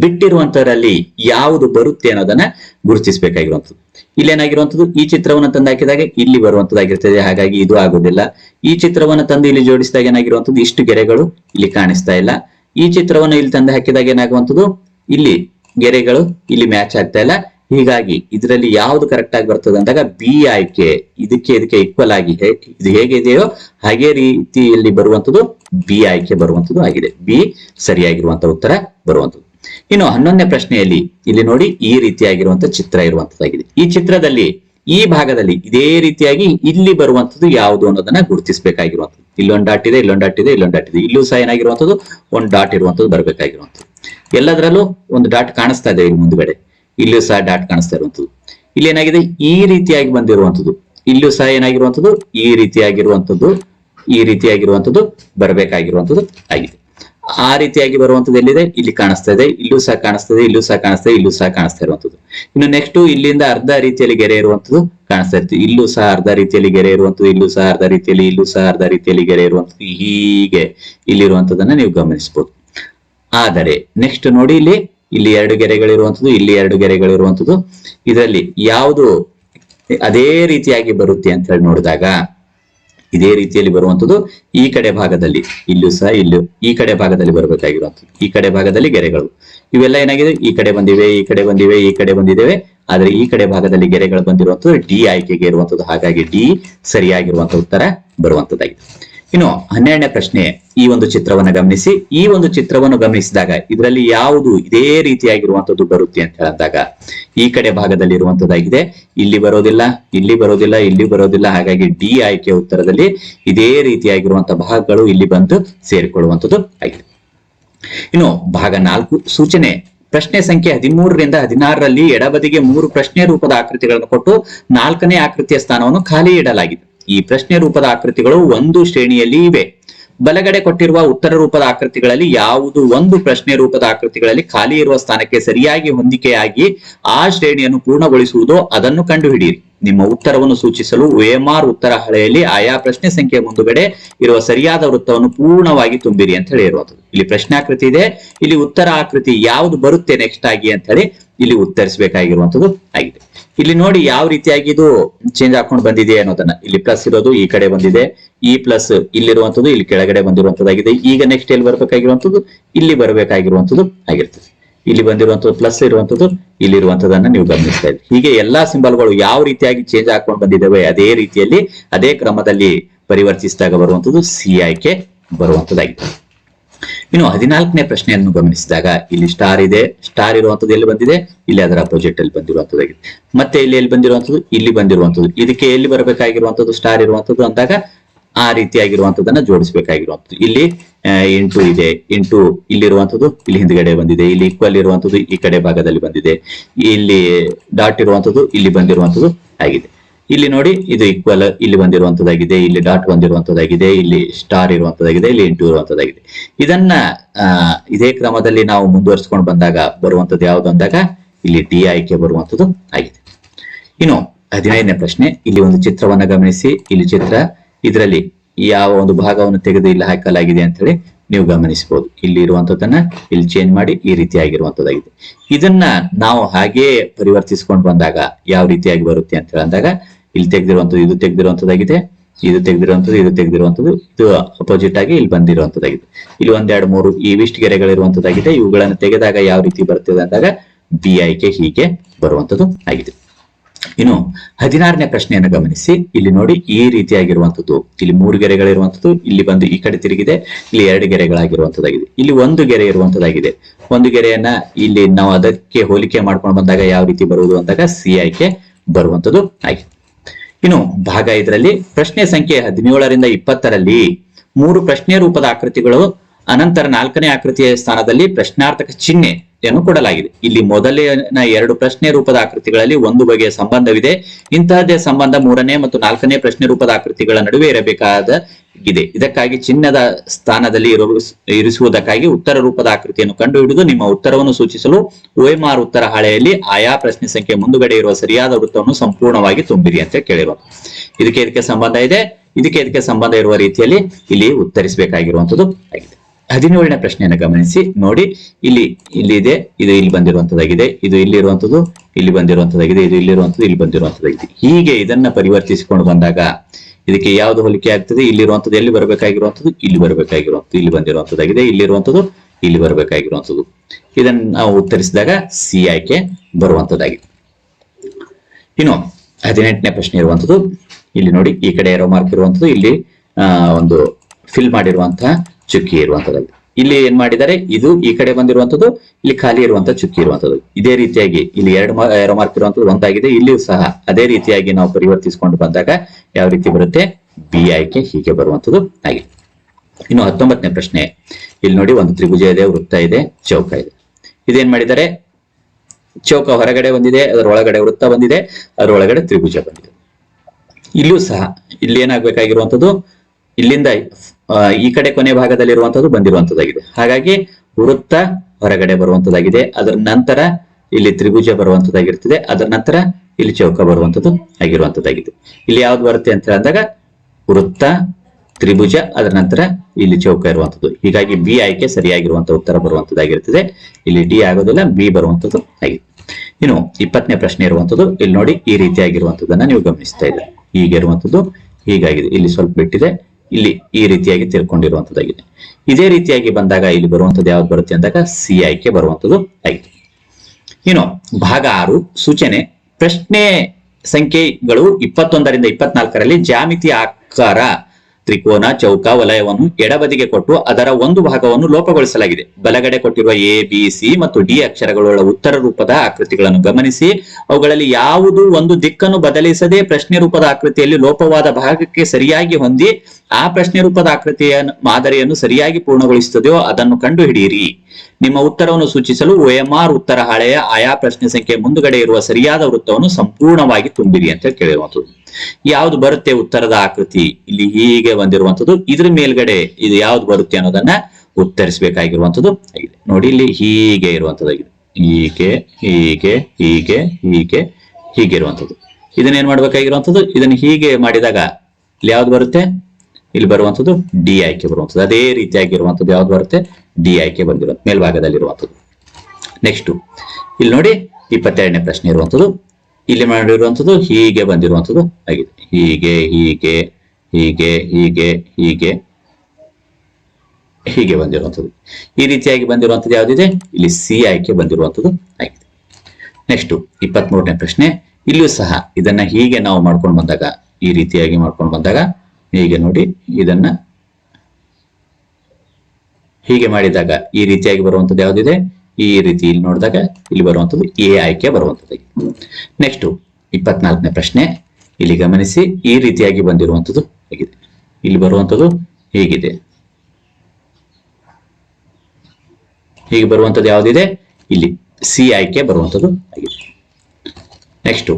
ಬಿಟ್ಟಿರುವಂತರಲ್ಲಿ ಯಾವುದು ಬರುತ್ತೆ ಅನ್ನೋದನ್ನ ಗುರುತಿಸಬೇಕಾಗಿರುವಂತದ್ದು ಇಲ್ಲಿ ಏನಾಗಿರುವಂತದ್ದು ಈ ಚಿತ್ರವನ್ನು ತಂದು ಹಾಕಿದಾಗ ಇಲ್ಲಿ ಬರುವಂತದ್ದಾಗಿರ್ತದೆ ಹಾಗಾಗಿ ಇದು ಆಗುದಿಲ್ಲ. ಈ ಚಿತ್ರವನ್ನು ತಂದು ಇಲ್ಲಿ ಜೋಡಿಸಿದಾಗ ಏನಾಗಿರುವಂಥದ್ದು? ಇಷ್ಟು ಗೆರೆಗಳು ಇಲ್ಲಿ ಕಾಣಿಸ್ತಾ ಇಲ್ಲ. ಈ ಚಿತ್ರವನ್ನು ಇಲ್ಲಿ ತಂದು ಹಾಕಿದಾಗ ಏನಾಗುವಂತದ್ದು ಇಲ್ಲಿ ಗೆರೆಗಳು ಇಲ್ಲಿ ಮ್ಯಾಚ್ ಆಗ್ತಾ ಇಲ್ಲ. ಹೀಗಾಗಿ ಇದರಲ್ಲಿ ಯಾವುದು ಕರೆಕ್ಟ್ ಆಗಿ ಬರ್ತದೆ ಅಂದಾಗ ಬಿ ಆಯ್ಕೆ. ಇದಕ್ಕೆ ಇದಕ್ಕೆ ಈಕ್ವಲ್ ಆಗಿ ಇದು ಹೇಗಿದೆಯೋ ಹಾಗೆ ರೀತಿಯಲ್ಲಿ ಬರುವಂತದ್ದು ಬಿ ಆಯ್ಕೆ ಬರುವಂತದ್ದು ಆಗಿದೆ. ಬಿ ಸರಿಯಾಗಿರುವಂತ ಉತ್ತರ ಬರುವಂತದ್ದು ಇನ್ನು ಹನ್ನೊಂದನೇ ಪ್ರಶ್ನೆಯಲ್ಲಿ ಇಲ್ಲಿ ನೋಡಿ ಈ ರೀತಿಯಾಗಿರುವಂತಹ ಚಿತ್ರ ಇರುವಂತದ್ದಾಗಿದೆ ಈ ಚಿತ್ರದಲ್ಲಿ ಈ ಭಾಗದಲ್ಲಿ ಇದೇ ರೀತಿಯಾಗಿ ಇಲ್ಲಿ ಬರುವಂತದ್ದು ಯಾವುದು ಅನ್ನೋದನ್ನ ಗುರುತಿಸಬೇಕಾಗಿರುವಂತದ್ದು ಇಲ್ಲೊಂದು ಡಾಟ್ ಇದೆ ಇಲ್ಲೊಂದು ಡಾಟ್ ಇದೆ ಇಲ್ಲೊಂದು ಡಾಟ್ ಇದೆ. ಇಲ್ಲೂ ಸಹ ಏನಾಗಿರುವಂತದ್ದು ಒಂದು ಡಾಟ್ ಇರುವಂತದ್ದು ಬರಬೇಕಾಗಿರುವಂತದ್ದು ಎಲ್ಲದರಲ್ಲೂ ಒಂದು ಡಾಟ್ ಕಾಣಿಸ್ತಾ ಇದೆ ಇಲ್ಲಿ ಮುಂದ್ಗಡೆ. ಇಲ್ಲೂ ಸಹ ಡಾಟ್ ಕಾಣಿಸ್ತಾ ಇರುವಂತದ್ದು ಇಲ್ಲಿ ಏನಾಗಿದೆ? ಈ ರೀತಿಯಾಗಿ ಬಂದಿರುವಂತದ್ದು ಇಲ್ಲೂ ಸಹ ಏನಾಗಿರುವಂತದ್ದು ಈ ರೀತಿಯಾಗಿರುವಂತದ್ದು ಈ ರೀತಿಯಾಗಿರುವಂತದ್ದು ಬರಬೇಕಾಗಿರುವಂತದ್ದು ಆಗಿದೆ. ಆ ರೀತಿಯಾಗಿ ಬರುವಂತದ್ದು ಎಲ್ಲಿದೆ? ಇಲ್ಲಿ ಕಾಣಿಸ್ತಾ ಇದೆ. ಇಲ್ಲೂ ಸಹ ಕಾಣಿಸ್ತಾ ಇದೆ, ಇಲ್ಲೂ ಸಹ ಕಾಣಿಸ್ತಾ ಇದೆ, ಇಲ್ಲೂ ಸಹ ಕಾಣಿಸ್ತಾ ಇರುವಂತದ್ದು ಇನ್ನು ನೆಕ್ಸ್ಟ್ ಇಲ್ಲಿಂದ ಅರ್ಧ ರೀತಿಯಲ್ಲಿ ಗೆರೆ ಇರುವಂತದ್ದು ಕಾಣಿಸ್ತಾ ಇರ್ತದೆ ಇಲ್ಲೂ ಸಹ ಅರ್ಧ ರೀತಿಯಲ್ಲಿ ಗೆರೆ ಇರುವಂತದ್ದು ಇಲ್ಲೂ ಸಹ ಅರ್ಧ ರೀತಿಯಲ್ಲಿ, ಇಲ್ಲೂ ಸಹ ಅರ್ಧ ರೀತಿಯಲ್ಲಿ ಗೆರೆ ಇರುವಂತದ್ದು ಹೀಗೆ ಇಲ್ಲಿರುವಂತದನ್ನ ನೀವು ಗಮನಿಸಬಹುದು ಆದರೆ ನೆಕ್ಸ್ಟ್ ನೋಡಿ ಇಲ್ಲಿ ಇಲ್ಲಿ ಎರಡು ಗೆರೆಗಳಿರುವಂತದ್ದು ಇಲ್ಲಿ ಎರಡು ಗೆರೆಗಳಿರುವಂತದ್ದು ಇದರಲ್ಲಿ ಯಾವುದು ಅದೇ ರೀತಿಯಾಗಿ ಬರುತ್ತೆ ಅಂತ ಹೇಳಿ ನೋಡಿದಾಗ ಇದೇ ರೀತಿಯಲ್ಲಿ ಬರುವಂತದ್ದು ಈ ಕಡೆ ಭಾಗದಲ್ಲಿ. ಇಲ್ಲೂ ಸಹ ಇಲ್ಲೂ ಈ ಕಡೆ ಭಾಗದಲ್ಲಿ ಬರಬೇಕಾಗಿರುವಂತದ್ದು. ಈ ಕಡೆ ಭಾಗದಲ್ಲಿ ಗೆರೆಗಳು. ಇವೆಲ್ಲ ಏನಾಗಿದೆ? ಈ ಕಡೆ ಬಂದಿವೆ, ಈ ಕಡೆ ಬಂದಿವೆ, ಈ ಕಡೆ ಬಂದಿದ್ದೇವೆ ಆದ್ರೆ ಈ ಕಡೆ ಭಾಗದಲ್ಲಿ ಗೆರೆಗಳು ಬಂದಿರುವಂತದ್ದು ಡಿ ಆಯ್ಕೆಗೆ ಇರುವಂತದ್ದು. ಹಾಗಾಗಿ ಡಿ ಸರಿಯಾಗಿರುವಂತ ಉತ್ತರ ಬರುವಂತದ್ದಾಗಿದೆ. ಇನ್ನು ಹನ್ನೆರಡನೇ ಪ್ರಶ್ನೆ, ಈ ಒಂದು ಚಿತ್ರವನ್ನ ಗಮನಿಸಿ. ಈ ಒಂದು ಚಿತ್ರವನ್ನು ಗಮನಿಸಿದಾಗ ಇದರಲ್ಲಿ ಯಾವುದು ಇದೇ ರೀತಿಯಾಗಿರುವಂತದ್ದು ಬರುತ್ತೆ ಅಂತ ಹೇಳಿದಾಗ, ಈ ಕಡೆ ಭಾಗದಲ್ಲಿ ಇರುವಂತದ್ದಾಗಿದೆ ಇಲ್ಲಿ ಬರೋದಿಲ್ಲ ಇಲ್ಲಿ ಬರೋದಿಲ್ಲ ಇಲ್ಲಿ ಬರೋದಿಲ್ಲ. ಹಾಗಾಗಿ ಡಿ ಆಯ್ಕೆ ಉತ್ತರದಲ್ಲಿ ಇದೇ ರೀತಿಯಾಗಿರುವಂತಹ ಭಾಗಗಳು ಇಲ್ಲಿ ಬಂದು ಸೇರಿಕೊಳ್ಳುವಂಥದ್ದು ಆಗಿದೆ. ಇನ್ನು ಭಾಗ ನಾಲ್ಕು, ಸೂಚನೆ. ಪ್ರಶ್ನೆ ಸಂಖ್ಯೆ ಹದಿಮೂರರಿಂದ ಹದಿನಾರರಲ್ಲಿ ಎಡಬದಿಗೆ ಮೂರು ಪ್ರಶ್ನೆ ರೂಪದ ಆಕೃತಿಗಳನ್ನು ಕೊಟ್ಟು ನಾಲ್ಕನೇ ಆಕೃತಿಯ ಸ್ಥಾನವನ್ನು ಖಾಲಿ ಇಡಲಾಗಿದೆ. ಈ ಪ್ರಶ್ನೆ ರೂಪದ ಆಕೃತಿಗಳು ಒಂದು ಶ್ರೇಣಿಯಲ್ಲಿ ಇವೆ. ಬಲಗಡೆ ಕೊಟ್ಟಿರುವ ಉತ್ತರ ರೂಪದ ಆಕೃತಿಗಳಲ್ಲಿ ಯಾವುದು ಒಂದು ಪ್ರಶ್ನೆ ರೂಪದ ಆಕೃತಿಗಳಲ್ಲಿ ಖಾಲಿ ಇರುವ ಸ್ಥಾನಕ್ಕೆ ಸರಿಯಾಗಿ ಹೊಂದಿಕೆಯಾಗಿ ಆ ಶ್ರೇಣಿಯನ್ನು ಪೂರ್ಣಗೊಳಿಸುವುದು ಅದನ್ನು ಕಂಡುಹಿಡಿಯಿರಿ. ನಿಮ್ಮ ಉತ್ತರವನ್ನು ಸೂಚಿಸಲು ವೇಮಾರ್ ಉತ್ತರ ಹಳೆಯಲ್ಲಿ ಆಯಾ ಪ್ರಶ್ನೆ ಸಂಖ್ಯೆ ಮುಂದುಗಡೆ ಇರುವ ಸರಿಯಾದ ವೃತ್ತವನ್ನು ಪೂರ್ಣವಾಗಿ ತುಂಬಿರಿ ಅಂತ ಹೇಳಿ ಇರುವಂತದ್ದು ಇಲ್ಲಿ ಪ್ರಶ್ನಾಕೃತಿ ಇದೆ. ಇಲ್ಲಿ ಉತ್ತರ ಆಕೃತಿ ಯಾವುದು ಬರುತ್ತೆ ನೆಕ್ಸ್ಟ್ ಆಗಿ ಅಂತ ಹೇಳಿ ಇಲ್ಲಿ ಉತ್ತರಿಸಬೇಕಾಗಿರುವಂತದ್ದು ಆಗಿದೆ. ಇಲ್ಲಿ ನೋಡಿ ಯಾವ ರೀತಿಯಾಗಿ ಇದು ಚೇಂಜ್ ಹಾಕೊಂಡು ಬಂದಿದೆ ಅನ್ನೋದನ್ನ. ಇಲ್ಲಿ ಪ್ಲಸ್ ಇರೋದು ಈ ಕಡೆ ಬಂದಿದೆ. ಈ ಪ್ಲಸ್ ಇಲ್ಲಿರುವಂತದ್ದು, ಇಲ್ಲಿ ಕೆಳಗಡೆ ಬಂದಿರುವಂತದ್ದಾಗಿದೆ. ಈಗ ನೆಕ್ಸ್ಟ್ ಎಲ್ಲಿ ಬರ್ಬೇಕಾಗಿರುವಂತದ್ದು? ಇಲ್ಲಿ ಬರಬೇಕಾಗಿರುವಂತದ್ದು ಆಗಿರ್ತದೆ. ಇಲ್ಲಿ ಬಂದಿರುವಂತದ್ದು ಪ್ಲಸ್ ಇರುವಂತದ್ದು ಇಲ್ಲಿರುವಂತದನ್ನ ನೀವು ಗಮನಿಸ್ತಾ ಇದ್ದೀರಿ ಹೀಗೆ ಎಲ್ಲಾ ಸಿಂಬಲ್ಗಳು ಯಾವ ರೀತಿಯಾಗಿ ಚೇಂಜ್ ಹಾಕೊಂಡು ಬಂದಿದ್ದಾವೆ, ಅದೇ ರೀತಿಯಲ್ಲಿ, ಅದೇ ಕ್ರಮದಲ್ಲಿ ಪರಿವರ್ತಿಸಿದಾಗ ಬರುವಂತದ್ದು ಸಿ ಆಯ್ಕೆ ಬರುವಂತದ್ದಾಗಿದೆ. ಇನ್ನು ಹದಿನಾಲ್ಕನೇ ಪ್ರಶ್ನೆಯನ್ನು ಗಮನಿಸಿದಾಗ ಇಲ್ಲಿ ಸ್ಟಾರ್ ಇದೆ. ಸ್ಟಾರ್ ಇರುವಂತದ್ದು ಎಲ್ಲಿ ಬಂದಿದೆ? ಇಲ್ಲಿ ಅದರ ಅಪೋಸಿಟ್ ಅಲ್ಲಿ ಬಂದಿರುವಂತದ್ದಾಗಿದೆ ಮತ್ತೆ ಇಲ್ಲಿ ಎಲ್ಲಿ ಬಂದಿರುವಂತದ್ದು ಇಲ್ಲಿ ಬಂದಿರುವಂತದ್ದು ಇದಕ್ಕೆ ಎಲ್ಲಿ ಬರಬೇಕಾಗಿರುವಂತದ್ದು ಸ್ಟಾರ್ ಇರುವಂತದ್ದು ಅಂದಾಗ ಆ ರೀತಿಯಾಗಿರುವಂತದನ್ನ ಜೋಡಿಸಬೇಕಾಗಿರುವಂತದ್ದು ಇಲ್ಲಿ ಎಂಟು ಇದೆ. ಎಂಟು ಇಲ್ಲಿರುವಂತದ್ದು ಇಲ್ಲಿ ಹಿಂದ್ಗಡೆ ಬಂದಿದೆ. ಇಲ್ಲಿ ಈಕ್ವಲ್ ಇರುವಂತದ್ದು ಈ ಕಡೆ ಭಾಗದಲ್ಲಿ ಬಂದಿದೆ. ಇಲ್ಲಿ ಡಾಟ್ ಇರುವಂತದ್ದು ಇಲ್ಲಿ ಬಂದಿರುವಂತದ್ದು ಆಗಿದೆ. ಇಲ್ಲಿ ನೋಡಿ, ಇದು ಈಕ್ವಲ್ ಇಲ್ಲಿ ಬಂದಿರುವಂತದ್ದಾಗಿದೆ, ಇಲ್ಲಿ ಡಾಟ್ ಬಂದಿರುವಂತದ್ದಾಗಿದೆ, ಇಲ್ಲಿ ಸ್ಟಾರ್ ಇರುವಂತದ್ದಾಗಿದೆ, ಇಲ್ಲಿ ಇಂಟು ಇರುವಂತದ್ದಾಗಿದೆ. ಇದನ್ನ ಇದೇ ಕ್ರಮದಲ್ಲಿ ನಾವು ಮುಂದುವರಿಸಿಕೊಂಡು ಬಂದಾಗ ಬರುವಂತದ್ದು ಯಾವುದು ಅಂದಾಗ ಇಲ್ಲಿ ಡಿ ಆಯ್ಕೆ ಬರುವಂತದ್ದು ಆಗಿದೆ. ಇನ್ನು ಹದಿನೈದನೇ ಪ್ರಶ್ನೆ, ಇಲ್ಲಿ ಒಂದು ಚಿತ್ರವನ್ನ ಗಮನಿಸಿ. ಇಲ್ಲಿ ಚಿತ್ರ, ಇದರಲ್ಲಿ ಯಾವ ಒಂದು ಭಾಗವನ್ನು ತೆಗೆದು ಇಲ್ಲಿ ಹಾಕಲಾಗಿದೆ ಅಂತ ಹೇಳಿ ನೀವು ಗಮನಿಸಬಹುದು. ಇಲ್ಲಿ ಇರುವಂತದನ್ನ ಇಲ್ಲಿ ಚೇಂಜ್ ಮಾಡಿ ಈ ರೀತಿಯಾಗಿರುವಂತದ್ದಾಗಿದೆ. ಇದನ್ನ ನಾವು ಹಾಗೇ ಪರಿವರ್ತಿಸ್ಕೊಂಡು ಬಂದಾಗ ಯಾವ ರೀತಿಯಾಗಿ ಬರುತ್ತೆ ಅಂತ ಹೇಳಿದಾಗ ಇಲ್ಲಿ ತೆಗೆದಿರುವಂತದ್ದು ಇದು ತೆಗೆದಿರುವಂತದ್ದಾಗಿದೆ ಇದು ತೆಗೆದಿರುವಂತದ್ದು ಇದು ತೆಗೆದಿರುವಂತದ್ದು ಇದು ಅಪೋಸಿಟ್ ಆಗಿ ಇಲ್ಲಿ ಬಂದಿರುವಂತದ್ದಾಗಿದೆ ಇಲ್ಲಿ ಒಂದೆರಡು ಮೂರು ಈ ವಿಸ್ಟ್ ಗೆರೆಗಳಿರುವಂತದ್ದಾಗಿದೆ ಇವುಗಳನ್ನು ತೆಗೆದಾಗ ಯಾವ ರೀತಿ ಬರ್ತದೆ ಅಂದಾಗ ಬಿ ಆಯ್ಕೆ ಹೀಗೆ ಬರುವಂತದ್ದು ಆಗಿದೆ. ಇನ್ನು ಹದಿನಾರನೇ ಪ್ರಶ್ನೆಯನ್ನು ಗಮನಿಸಿ. ಇಲ್ಲಿ ನೋಡಿ ಈ ರೀತಿಯಾಗಿರುವಂತದ್ದು ಇಲ್ಲಿ ಮೂರು ಗೆರೆಗಳಿರುವಂತದ್ದು ಇಲ್ಲಿ ಬಂದು ಈ ಕಡೆ ತಿರುಗಿದೆ, ಇಲ್ಲಿ ಎರಡು ಗೆರೆಗಳಾಗಿರುವಂತದ್ದಾಗಿದೆ ಇಲ್ಲಿ ಒಂದು ಗೆರೆ ಇರುವಂತದ್ದಾಗಿದೆ ಒಂದು ಗೆರೆಯನ್ನ ಇಲ್ಲಿ ನಾವು ಅದಕ್ಕೆ ಹೋಲಿಕೆ ಮಾಡ್ಕೊಂಡು ಬಂದಾಗ ಯಾವ ರೀತಿ ಬರುವುದು ಅಂದಾಗ ಸಿ ಆಯ್ಕೆ ಬರುವಂತದ್ದು ಆಗಿದೆ. ಇನ್ನು ಭಾಗ ಇದರಲ್ಲಿ ಪ್ರಶ್ನೆ ಸಂಖ್ಯೆ ಹದಿನೇಳರಿಂದ ಇಪ್ಪತ್ತರಲ್ಲಿ ಮೂರು ಪ್ರಶ್ನೆ ರೂಪದ ಆಕೃತಿಗಳು, ಅನಂತರ ನಾಲ್ಕನೇ ಆಕೃತಿಯ ಸ್ಥಾನದಲ್ಲಿ ಪ್ರಶ್ನಾರ್ಥಕ ಚಿಹ್ನೆಯನ್ನು ಕೊಡಲಾಗಿದೆ. ಇಲ್ಲಿ ಮೊದಲಿನ ಎರಡು ಪ್ರಶ್ನೆ ರೂಪದ ಆಕೃತಿಗಳಲ್ಲಿ ಒಂದು ಬಗೆಯ ಸಂಬಂಧವಿದೆ. ಇಂತಹದ್ದೇ ಸಂಬಂಧ ಮೂರನೇ ಮತ್ತು ನಾಲ್ಕನೇ ಪ್ರಶ್ನೆ ರೂಪದ ಆಕೃತಿಗಳ ನಡುವೆ ಇರಬೇಕಾದ ಇದೆ. ಇದಕ್ಕಾಗಿ ಚಿನ್ನದ ಸ್ಥಾನದಲ್ಲಿ ಇರುವ ಇರಿಸುವುದಕ್ಕಾಗಿ ಉತ್ತರ ರೂಪದ ಆಕೃತಿಯನ್ನು ಕಂಡುಹಿಡಿದು ನಿಮ್ಮ ಉತ್ತರವನ್ನು ಸೂಚಿಸಲು ಓಎಂಆರ್ ಉತ್ತರ ಹಾಳೆಯಲ್ಲಿ ಆಯಾ ಪ್ರಶ್ನೆ ಸಂಖ್ಯೆ ಮುಂದುಗಡೆ ಇರುವ ಸರಿಯಾದ ವೃತ್ತವನ್ನು ಸಂಪೂರ್ಣವಾಗಿ ತುಂಬಿರಿ ಅಂತ ಕೇಳಿರೋದು ಇದಕ್ಕೆ ಇದಕ್ಕೆ ಸಂಬಂಧ ಇದೆ. ಇದಕ್ಕೆ ಇದಕ್ಕೆ ಸಂಬಂಧ ಇರುವ ರೀತಿಯಲ್ಲಿ ಇಲ್ಲಿ ಉತ್ತರಿಸಬೇಕಾಗಿರುವಂತದ್ದು ಆಗಿದೆ. ಹದಿನೇಳನೇ ಪ್ರಶ್ನೆಯನ್ನು ಗಮನಿಸಿ, ನೋಡಿ. ಇಲ್ಲಿ ಇಲ್ಲಿ ಇದೆ, ಇದು ಇಲ್ಲಿ ಬಂದಿರುವಂತದ್ದಾಗಿದೆ ಇದು ಇಲ್ಲಿ ಇರುವಂತದ್ದು ಇಲ್ಲಿ ಬಂದಿರುವಂತದ್ದಾಗಿದೆ ಇದು ಇಲ್ಲಿರುವಂತದ್ದು ಇಲ್ಲಿ ಬಂದಿರುವಂತದ್ದಾಗಿದೆ ಹೀಗೆ ಇದನ್ನ ಪರಿವರ್ತಿಸಿಕೊಂಡು ಬಂದಾಗ ಇದಕ್ಕೆ ಯಾವ್ದು ಹೋಲಿಕೆ ಆಗ್ತದೆ? ಇಲ್ಲಿರುವಂತದ್ದು ಎಲ್ಲಿ ಬರಬೇಕಾಗಿರುವಂತದ್ದು? ಇಲ್ಲಿ ಬರಬೇಕಾಗಿರುವಂತದ್ದು. ಇಲ್ಲಿ ಬಂದಿರುವಂತದ್ದಾಗಿದೆ. ಇಲ್ಲಿರುವಂತದ್ದು ಇಲ್ಲಿ ಬರಬೇಕಾಗಿರುವಂತದ್ದು. ಇದನ್ನ ನಾವು ಉತ್ತರಿಸಿದಾಗ ಸಿ ಆಯ್ಕೆ ಬರುವಂತದ್ದಾಗಿದೆ. ಇನ್ನು ಹದಿನೆಂಟನೇ ಪ್ರಶ್ನೆ ಇರುವಂತದ್ದು. ಇಲ್ಲಿ ನೋಡಿ, ಈ ಕಡೆ ಏರೋ ಮಾರ್ಕ್ ಇರುವಂತದ್ದು. ಇಲ್ಲಿ ಒಂದು ಫಿಲ್ ಮಾಡಿರುವಂತಹ ಚುಕ್ಕಿ ಇರುವಂತದ್ದು ಇಲ್ಲಿ ಏನ್ ಮಾಡಿದ್ದಾರೆ? ಇದು ಈ ಕಡೆ ಬಂದಿರುವಂತದ್ದು ಇಲ್ಲಿ ಖಾಲಿ ಇರುವಂತ ಚುಕ್ಕಿ ಇರುವಂತದ್ದು ಇದೇ ರೀತಿಯಾಗಿ ಇಲ್ಲಿ ಎರಡು ಎರಡು ಮಾರ್ಕ್ ಇರುವಂತದ್ದು ಒಂದಾಗಿದೆ. ಇಲ್ಲಿಯೂ ಸಹ ಅದೇ ರೀತಿಯಾಗಿ ನಾವು ಪರಿವರ್ತಿಸಿಕೊಂಡು ಬಂದಾಗ ಯಾವ ರೀತಿ ಬರುತ್ತೆ? ಬಿ ಆಯ್ಕೆ ಹೀಗೆ ಬರುವಂತದ್ದು ಆಗಿ. ಇನ್ನು ಹತ್ತೊಂಬತ್ತನೇ ಪ್ರಶ್ನೆ. ಇಲ್ಲಿ ನೋಡಿ ಒಂದು ತ್ರಿಭುಜ ಇದೆ, ವೃತ್ತ ಇದೆ, ಚೌಕ ಇದೆ. ಇದೇನ್ ಮಾಡಿದ್ದಾರೆ? ಚೌಕ ಹೊರಗಡೆ ಬಂದಿದೆ ಅದರ ಒಳಗಡೆ ವೃತ್ತ ಬಂದಿದೆ ಅದರ ಒಳಗಡೆ ತ್ರಿಭುಜ ಬಂದಿದೆ. ಇಲ್ಲೂ ಸಹ ಇಲ್ಲಿ ಏನಾಗಬೇಕಾಗಿರುವಂತದ್ದು ಇಲ್ಲಿಂದ ಈ ಕಡೆ ಕೊನೆ ಭಾಗದಲ್ಲಿರುವಂತದ್ದು ಬಂದಿರುವಂತದ್ದಾಗಿದೆ ಹಾಗಾಗಿ ವೃತ್ತ ಹೊರಗಡೆ ಬರುವಂತದ್ದಾಗಿದೆ ಅದರ ನಂತರ ಇಲ್ಲಿ ತ್ರಿಭುಜ ಬರುವಂತದ್ದಾಗಿರ್ತದೆ ಅದರ ನಂತರ ಇಲ್ಲಿ ಚೌಕ ಬರುವಂತದ್ದು ಆಗಿರುವಂತದ್ದಾಗಿದೆ ಇಲ್ಲಿ ಯಾವ್ದು ಬರುತ್ತೆ ಅಂತ ಅಂದಾಗ ವೃತ್ತ, ತ್ರಿಭುಜ, ಅದರ ನಂತರ ಇಲ್ಲಿ ಚೌಕ ಇರುವಂತದ್ದು ಹೀಗಾಗಿ ಬಿ ಆಯ್ಕೆ ಸರಿಯಾಗಿರುವಂತ ಉತ್ತರ ಬರುವಂತದ್ದಾಗಿರ್ತದೆ ಇಲ್ಲಿ ಡಿ ಆಗೋದಿಲ್ಲ, ಬಿ ಬರುವಂತದ್ದು ಆಗಿದೆ. ಇನ್ನು ಇಪ್ಪತ್ತನೇ ಪ್ರಶ್ನೆ ಇರುವಂತದ್ದು ಇಲ್ಲಿ ನೋಡಿ ಈ ರೀತಿಯಾಗಿರುವಂತದನ್ನ ನೀವು ಗಮನಿಸ್ತಾ ಇದ್ದೀರಿ. ಹೀಗೆ ಹೀಗಾಗಿದೆ. ಇಲ್ಲಿ ಸ್ವಲ್ಪ ಬಿಟ್ಟಿದೆ. ಇಲ್ಲಿ ಈ ರೀತಿಯಾಗಿ ತಿಳ್ಕೊಂಡಿರುವಂತದ್ದಾಗಿದೆ. ಇದೇ ರೀತಿಯಾಗಿ ಬಂದಾಗ ಇಲ್ಲಿ ಬರುವಂತದ್ದು ಯಾವ್ದು ಬರುತ್ತೆ ಅಂದಾಗ ಸಿ ಆಯ್ಕೆ ಬರುವಂತದ್ದು ಆಗಿದೆ. ಇನ್ನು ಭಾಗ ಆರು ಸೂಚನೆ, ಪ್ರಶ್ನೆ ಸಂಖ್ಯೆಗಳು ಇಪ್ಪತ್ತೊಂದರಿಂದ ಇಪ್ಪತ್ನಾಲ್ಕರಲ್ಲಿ ಜ್ಯಾಮಿತಿ ಆಕಾರ ತ್ರಿಕೋನ ಚೌಕ ವಲಯವನ್ನು ಎಡಬದಿಗೆ ಕೊಟ್ಟು ಅದರ ಒಂದು ಭಾಗವನ್ನು ಲೋಪಗೊಳಿಸಲಾಗಿದೆ. ಬಲಗಡೆ ಕೊಟ್ಟಿರುವ ಎ ಬಿ ಸಿ ಮತ್ತು ಡಿ ಅಕ್ಷರಗಳುಳ್ಳ ಉತ್ತರ ರೂಪದ ಆಕೃತಿಗಳನ್ನು ಗಮನಿಸಿ. ಅವುಗಳಲ್ಲಿ ಯಾವುದು ಒಂದು ದಿಕ್ಕನ್ನು ಬದಲಿಸದೆ ಪ್ರಶ್ನೆ ರೂಪದ ಆಕೃತಿಯಲ್ಲಿ ಲೋಪವಾದ ಭಾಗಕ್ಕೆ ಸರಿಯಾಗಿ ಹೊಂದಿ, ಆ ಪ್ರಶ್ನೆ ರೂಪದ ಆಕೃತಿಯ ಮಾದರಿಯನ್ನು ಸರಿಯಾಗಿ ಪೂರ್ಣಗೊಳಿಸುತ್ತದೆಯೋ ಅದನ್ನು ಕಂಡುಹಿಡಿಯಿರಿ. ನಿಮ್ಮ ಉತ್ತರವನ್ನು ಸೂಚಿಸಲು OMR ಉತ್ತರ ಹಾಳೆಯ ಆಯಾ ಪ್ರಶ್ನೆ ಸಂಖ್ಯೆ ಮುಂದುಗಡೆ ಇರುವ ಸರಿಯಾದ ವೃತ್ತವನ್ನು ಸಂಪೂರ್ಣವಾಗಿ ತುಂಬಿರಿ ಅಂತ ಕೇಳಿರುವಂತದ್ದು ಯಾವ್ದು ಬರುತ್ತೆ ಉತ್ತರದ ಆಕೃತಿ? ಇಲ್ಲಿ ಹೀಗೆ ಬಂದಿರುವಂತದ್ದು ಇದ್ರ ಮೇಲ್ಗಡೆ ಇದು ಯಾವ್ದು ಬರುತ್ತೆ ಅನ್ನೋದನ್ನ ಉತ್ತರಿಸಬೇಕಾಗಿರುವಂತದ್ದು ಆಗಿದೆ ನೋಡಿ, ಇಲ್ಲಿ ಹೀಗೆ ಇರುವಂತದ್ದಾಗಿದೆ ಹೀಗೆ ಹೀಗೆ ಹೀಗೆ ಹೀಗೆ ಹೀಗೆ ಇರುವಂತದ್ದು ಇದನ್ನ ಏನ್ ಮಾಡ್ಬೇಕಾಗಿರುವಂತದ್ದು ಇದನ್ನ ಹೀಗೆ ಮಾಡಿದಾಗ ಇಲ್ಲಿ ಯಾವ್ದು ಬರುತ್ತೆ? ಇಲ್ಲಿ ಬರುವಂತದ್ದು ಡಿ ಆಯ್ಕೆ ಬರುವಂತದ್ದು ಅದೇ ರೀತಿಯಾಗಿರುವಂತದ್ದು ಯಾವ್ದು ಬರುತ್ತೆ? ಡಿ ಆಯ್ಕೆ ಬಂದಿರುವಂತ ಮೇಲ್ಭಾಗದಲ್ಲಿರುವಂತದ್ದು ನೆಕ್ಸ್ಟ್ ಇಲ್ಲಿ ನೋಡಿ, ಇಪ್ಪತ್ತೆರಡನೇ ಪ್ರಶ್ನೆ ಇರುವಂತದ್ದು ಇಲ್ಲಿ ಮಾಡಿರುವಂಥದ್ದು ಹೀಗೆ ಬಂದಿರುವಂಥದ್ದು ಆಗಿದೆ. ಹೀಗೆ ಹೀಗೆ ಹೀಗೆ ಹೀಗೆ ಹೀಗೆ ಹೀಗೆ ಬಂದಿರುವಂಥದ್ದು. ಈ ರೀತಿಯಾಗಿ ಬಂದಿರುವಂತದ್ದು ಯಾವುದಿದೆ? ಇಲ್ಲಿ ಸಿ ಆಯ್ಕೆ ಬಂದಿರುವಂಥದ್ದು ಆಗಿದೆ. ನೆಕ್ಸ್ಟ್ ಇಪ್ಪತ್ತ್ ಮೂರನೇ ಪ್ರಶ್ನೆ. ಇಲ್ಲಿಯೂ ಸಹ ಇದನ್ನ ಹೀಗೆ ನಾವು ಮಾಡ್ಕೊಂಡು ಬಂದಾಗ, ಈ ರೀತಿಯಾಗಿ ಮಾಡ್ಕೊಂಡು ಬಂದಾಗ, ಹೀಗೆ ನೋಡಿ, ಇದನ್ನ ಹೀಗೆ ಮಾಡಿದಾಗ ಈ ರೀತಿಯಾಗಿ ಬರುವಂತದ್ದು ಯಾವ್ದಿದೆ? ಈ ರೀತಿ ಇಲ್ಲಿ ನೋಡಿದಾಗ ಇಲ್ಲಿ ಬರುವಂತದ್ದು ಎ ಆಯ್ಕೆ ಬರುವಂತದ್ದು ನೆಕ್ಸ್ಟ್ ಇಪ್ಪತ್ನಾಲ್ಕನೇ ಪ್ರಶ್ನೆ. ಇಲ್ಲಿ ಗಮನಿಸಿ ಈ ರೀತಿಯಾಗಿ ಬಂದಿರುವಂತದ್ದು ಹೇಗಿದೆ. ಇಲ್ಲಿ ಬರುವಂತದ್ದು ಹೇಗಿದೆ. ಹೀಗೆ ಬರುವಂತದ್ದು ಯಾವುದಿದೆ? ಇಲ್ಲಿ ಸಿ ಆಯ್ಕೆ ಬರುವಂತದ್ದು ಆಗಿದೆ. ನೆಕ್ಸ್ಟ್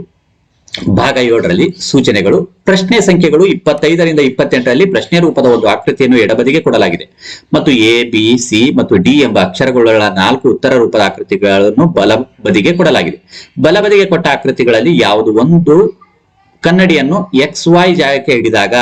ಭಾಗ ಏಳರಲ್ಲಿ ಸೂಚನೆಗಳು, ಪ್ರಶ್ನೆ ಸಂಖ್ಯೆಗಳು ಇಪ್ಪತ್ತೈದರಿಂದ ಇಪ್ಪತ್ತೆಂಟರಲ್ಲಿ ಪ್ರಶ್ನೆ ರೂಪದ ಒಂದು ಆಕೃತಿಯನ್ನು ಎಡಬದಿಗೆ ಕೊಡಲಾಗಿದೆ. ಮತ್ತು ಎ, ಬಿ, ಸಿ ಮತ್ತು ಡಿ ಎಂಬ ಅಕ್ಷರಗಳ ನಾಲ್ಕು ಉತ್ತರ ರೂಪದ ಆಕೃತಿಗಳನ್ನು ಬಲಬದಿಗೆ ಕೊಡಲಾಗಿದೆ. ಬಲಬದಿಗೆ ಕೊಟ್ಟ ಆಕೃತಿಗಳಲ್ಲಿ ಯಾವುದು? ಒಂದು ಕನ್ನಡಿಯನ್ನು ಎಕ್ಸ್ ವೈ ಜಾಗಕ್ಕೆ ಹಿಡಿದಾಗ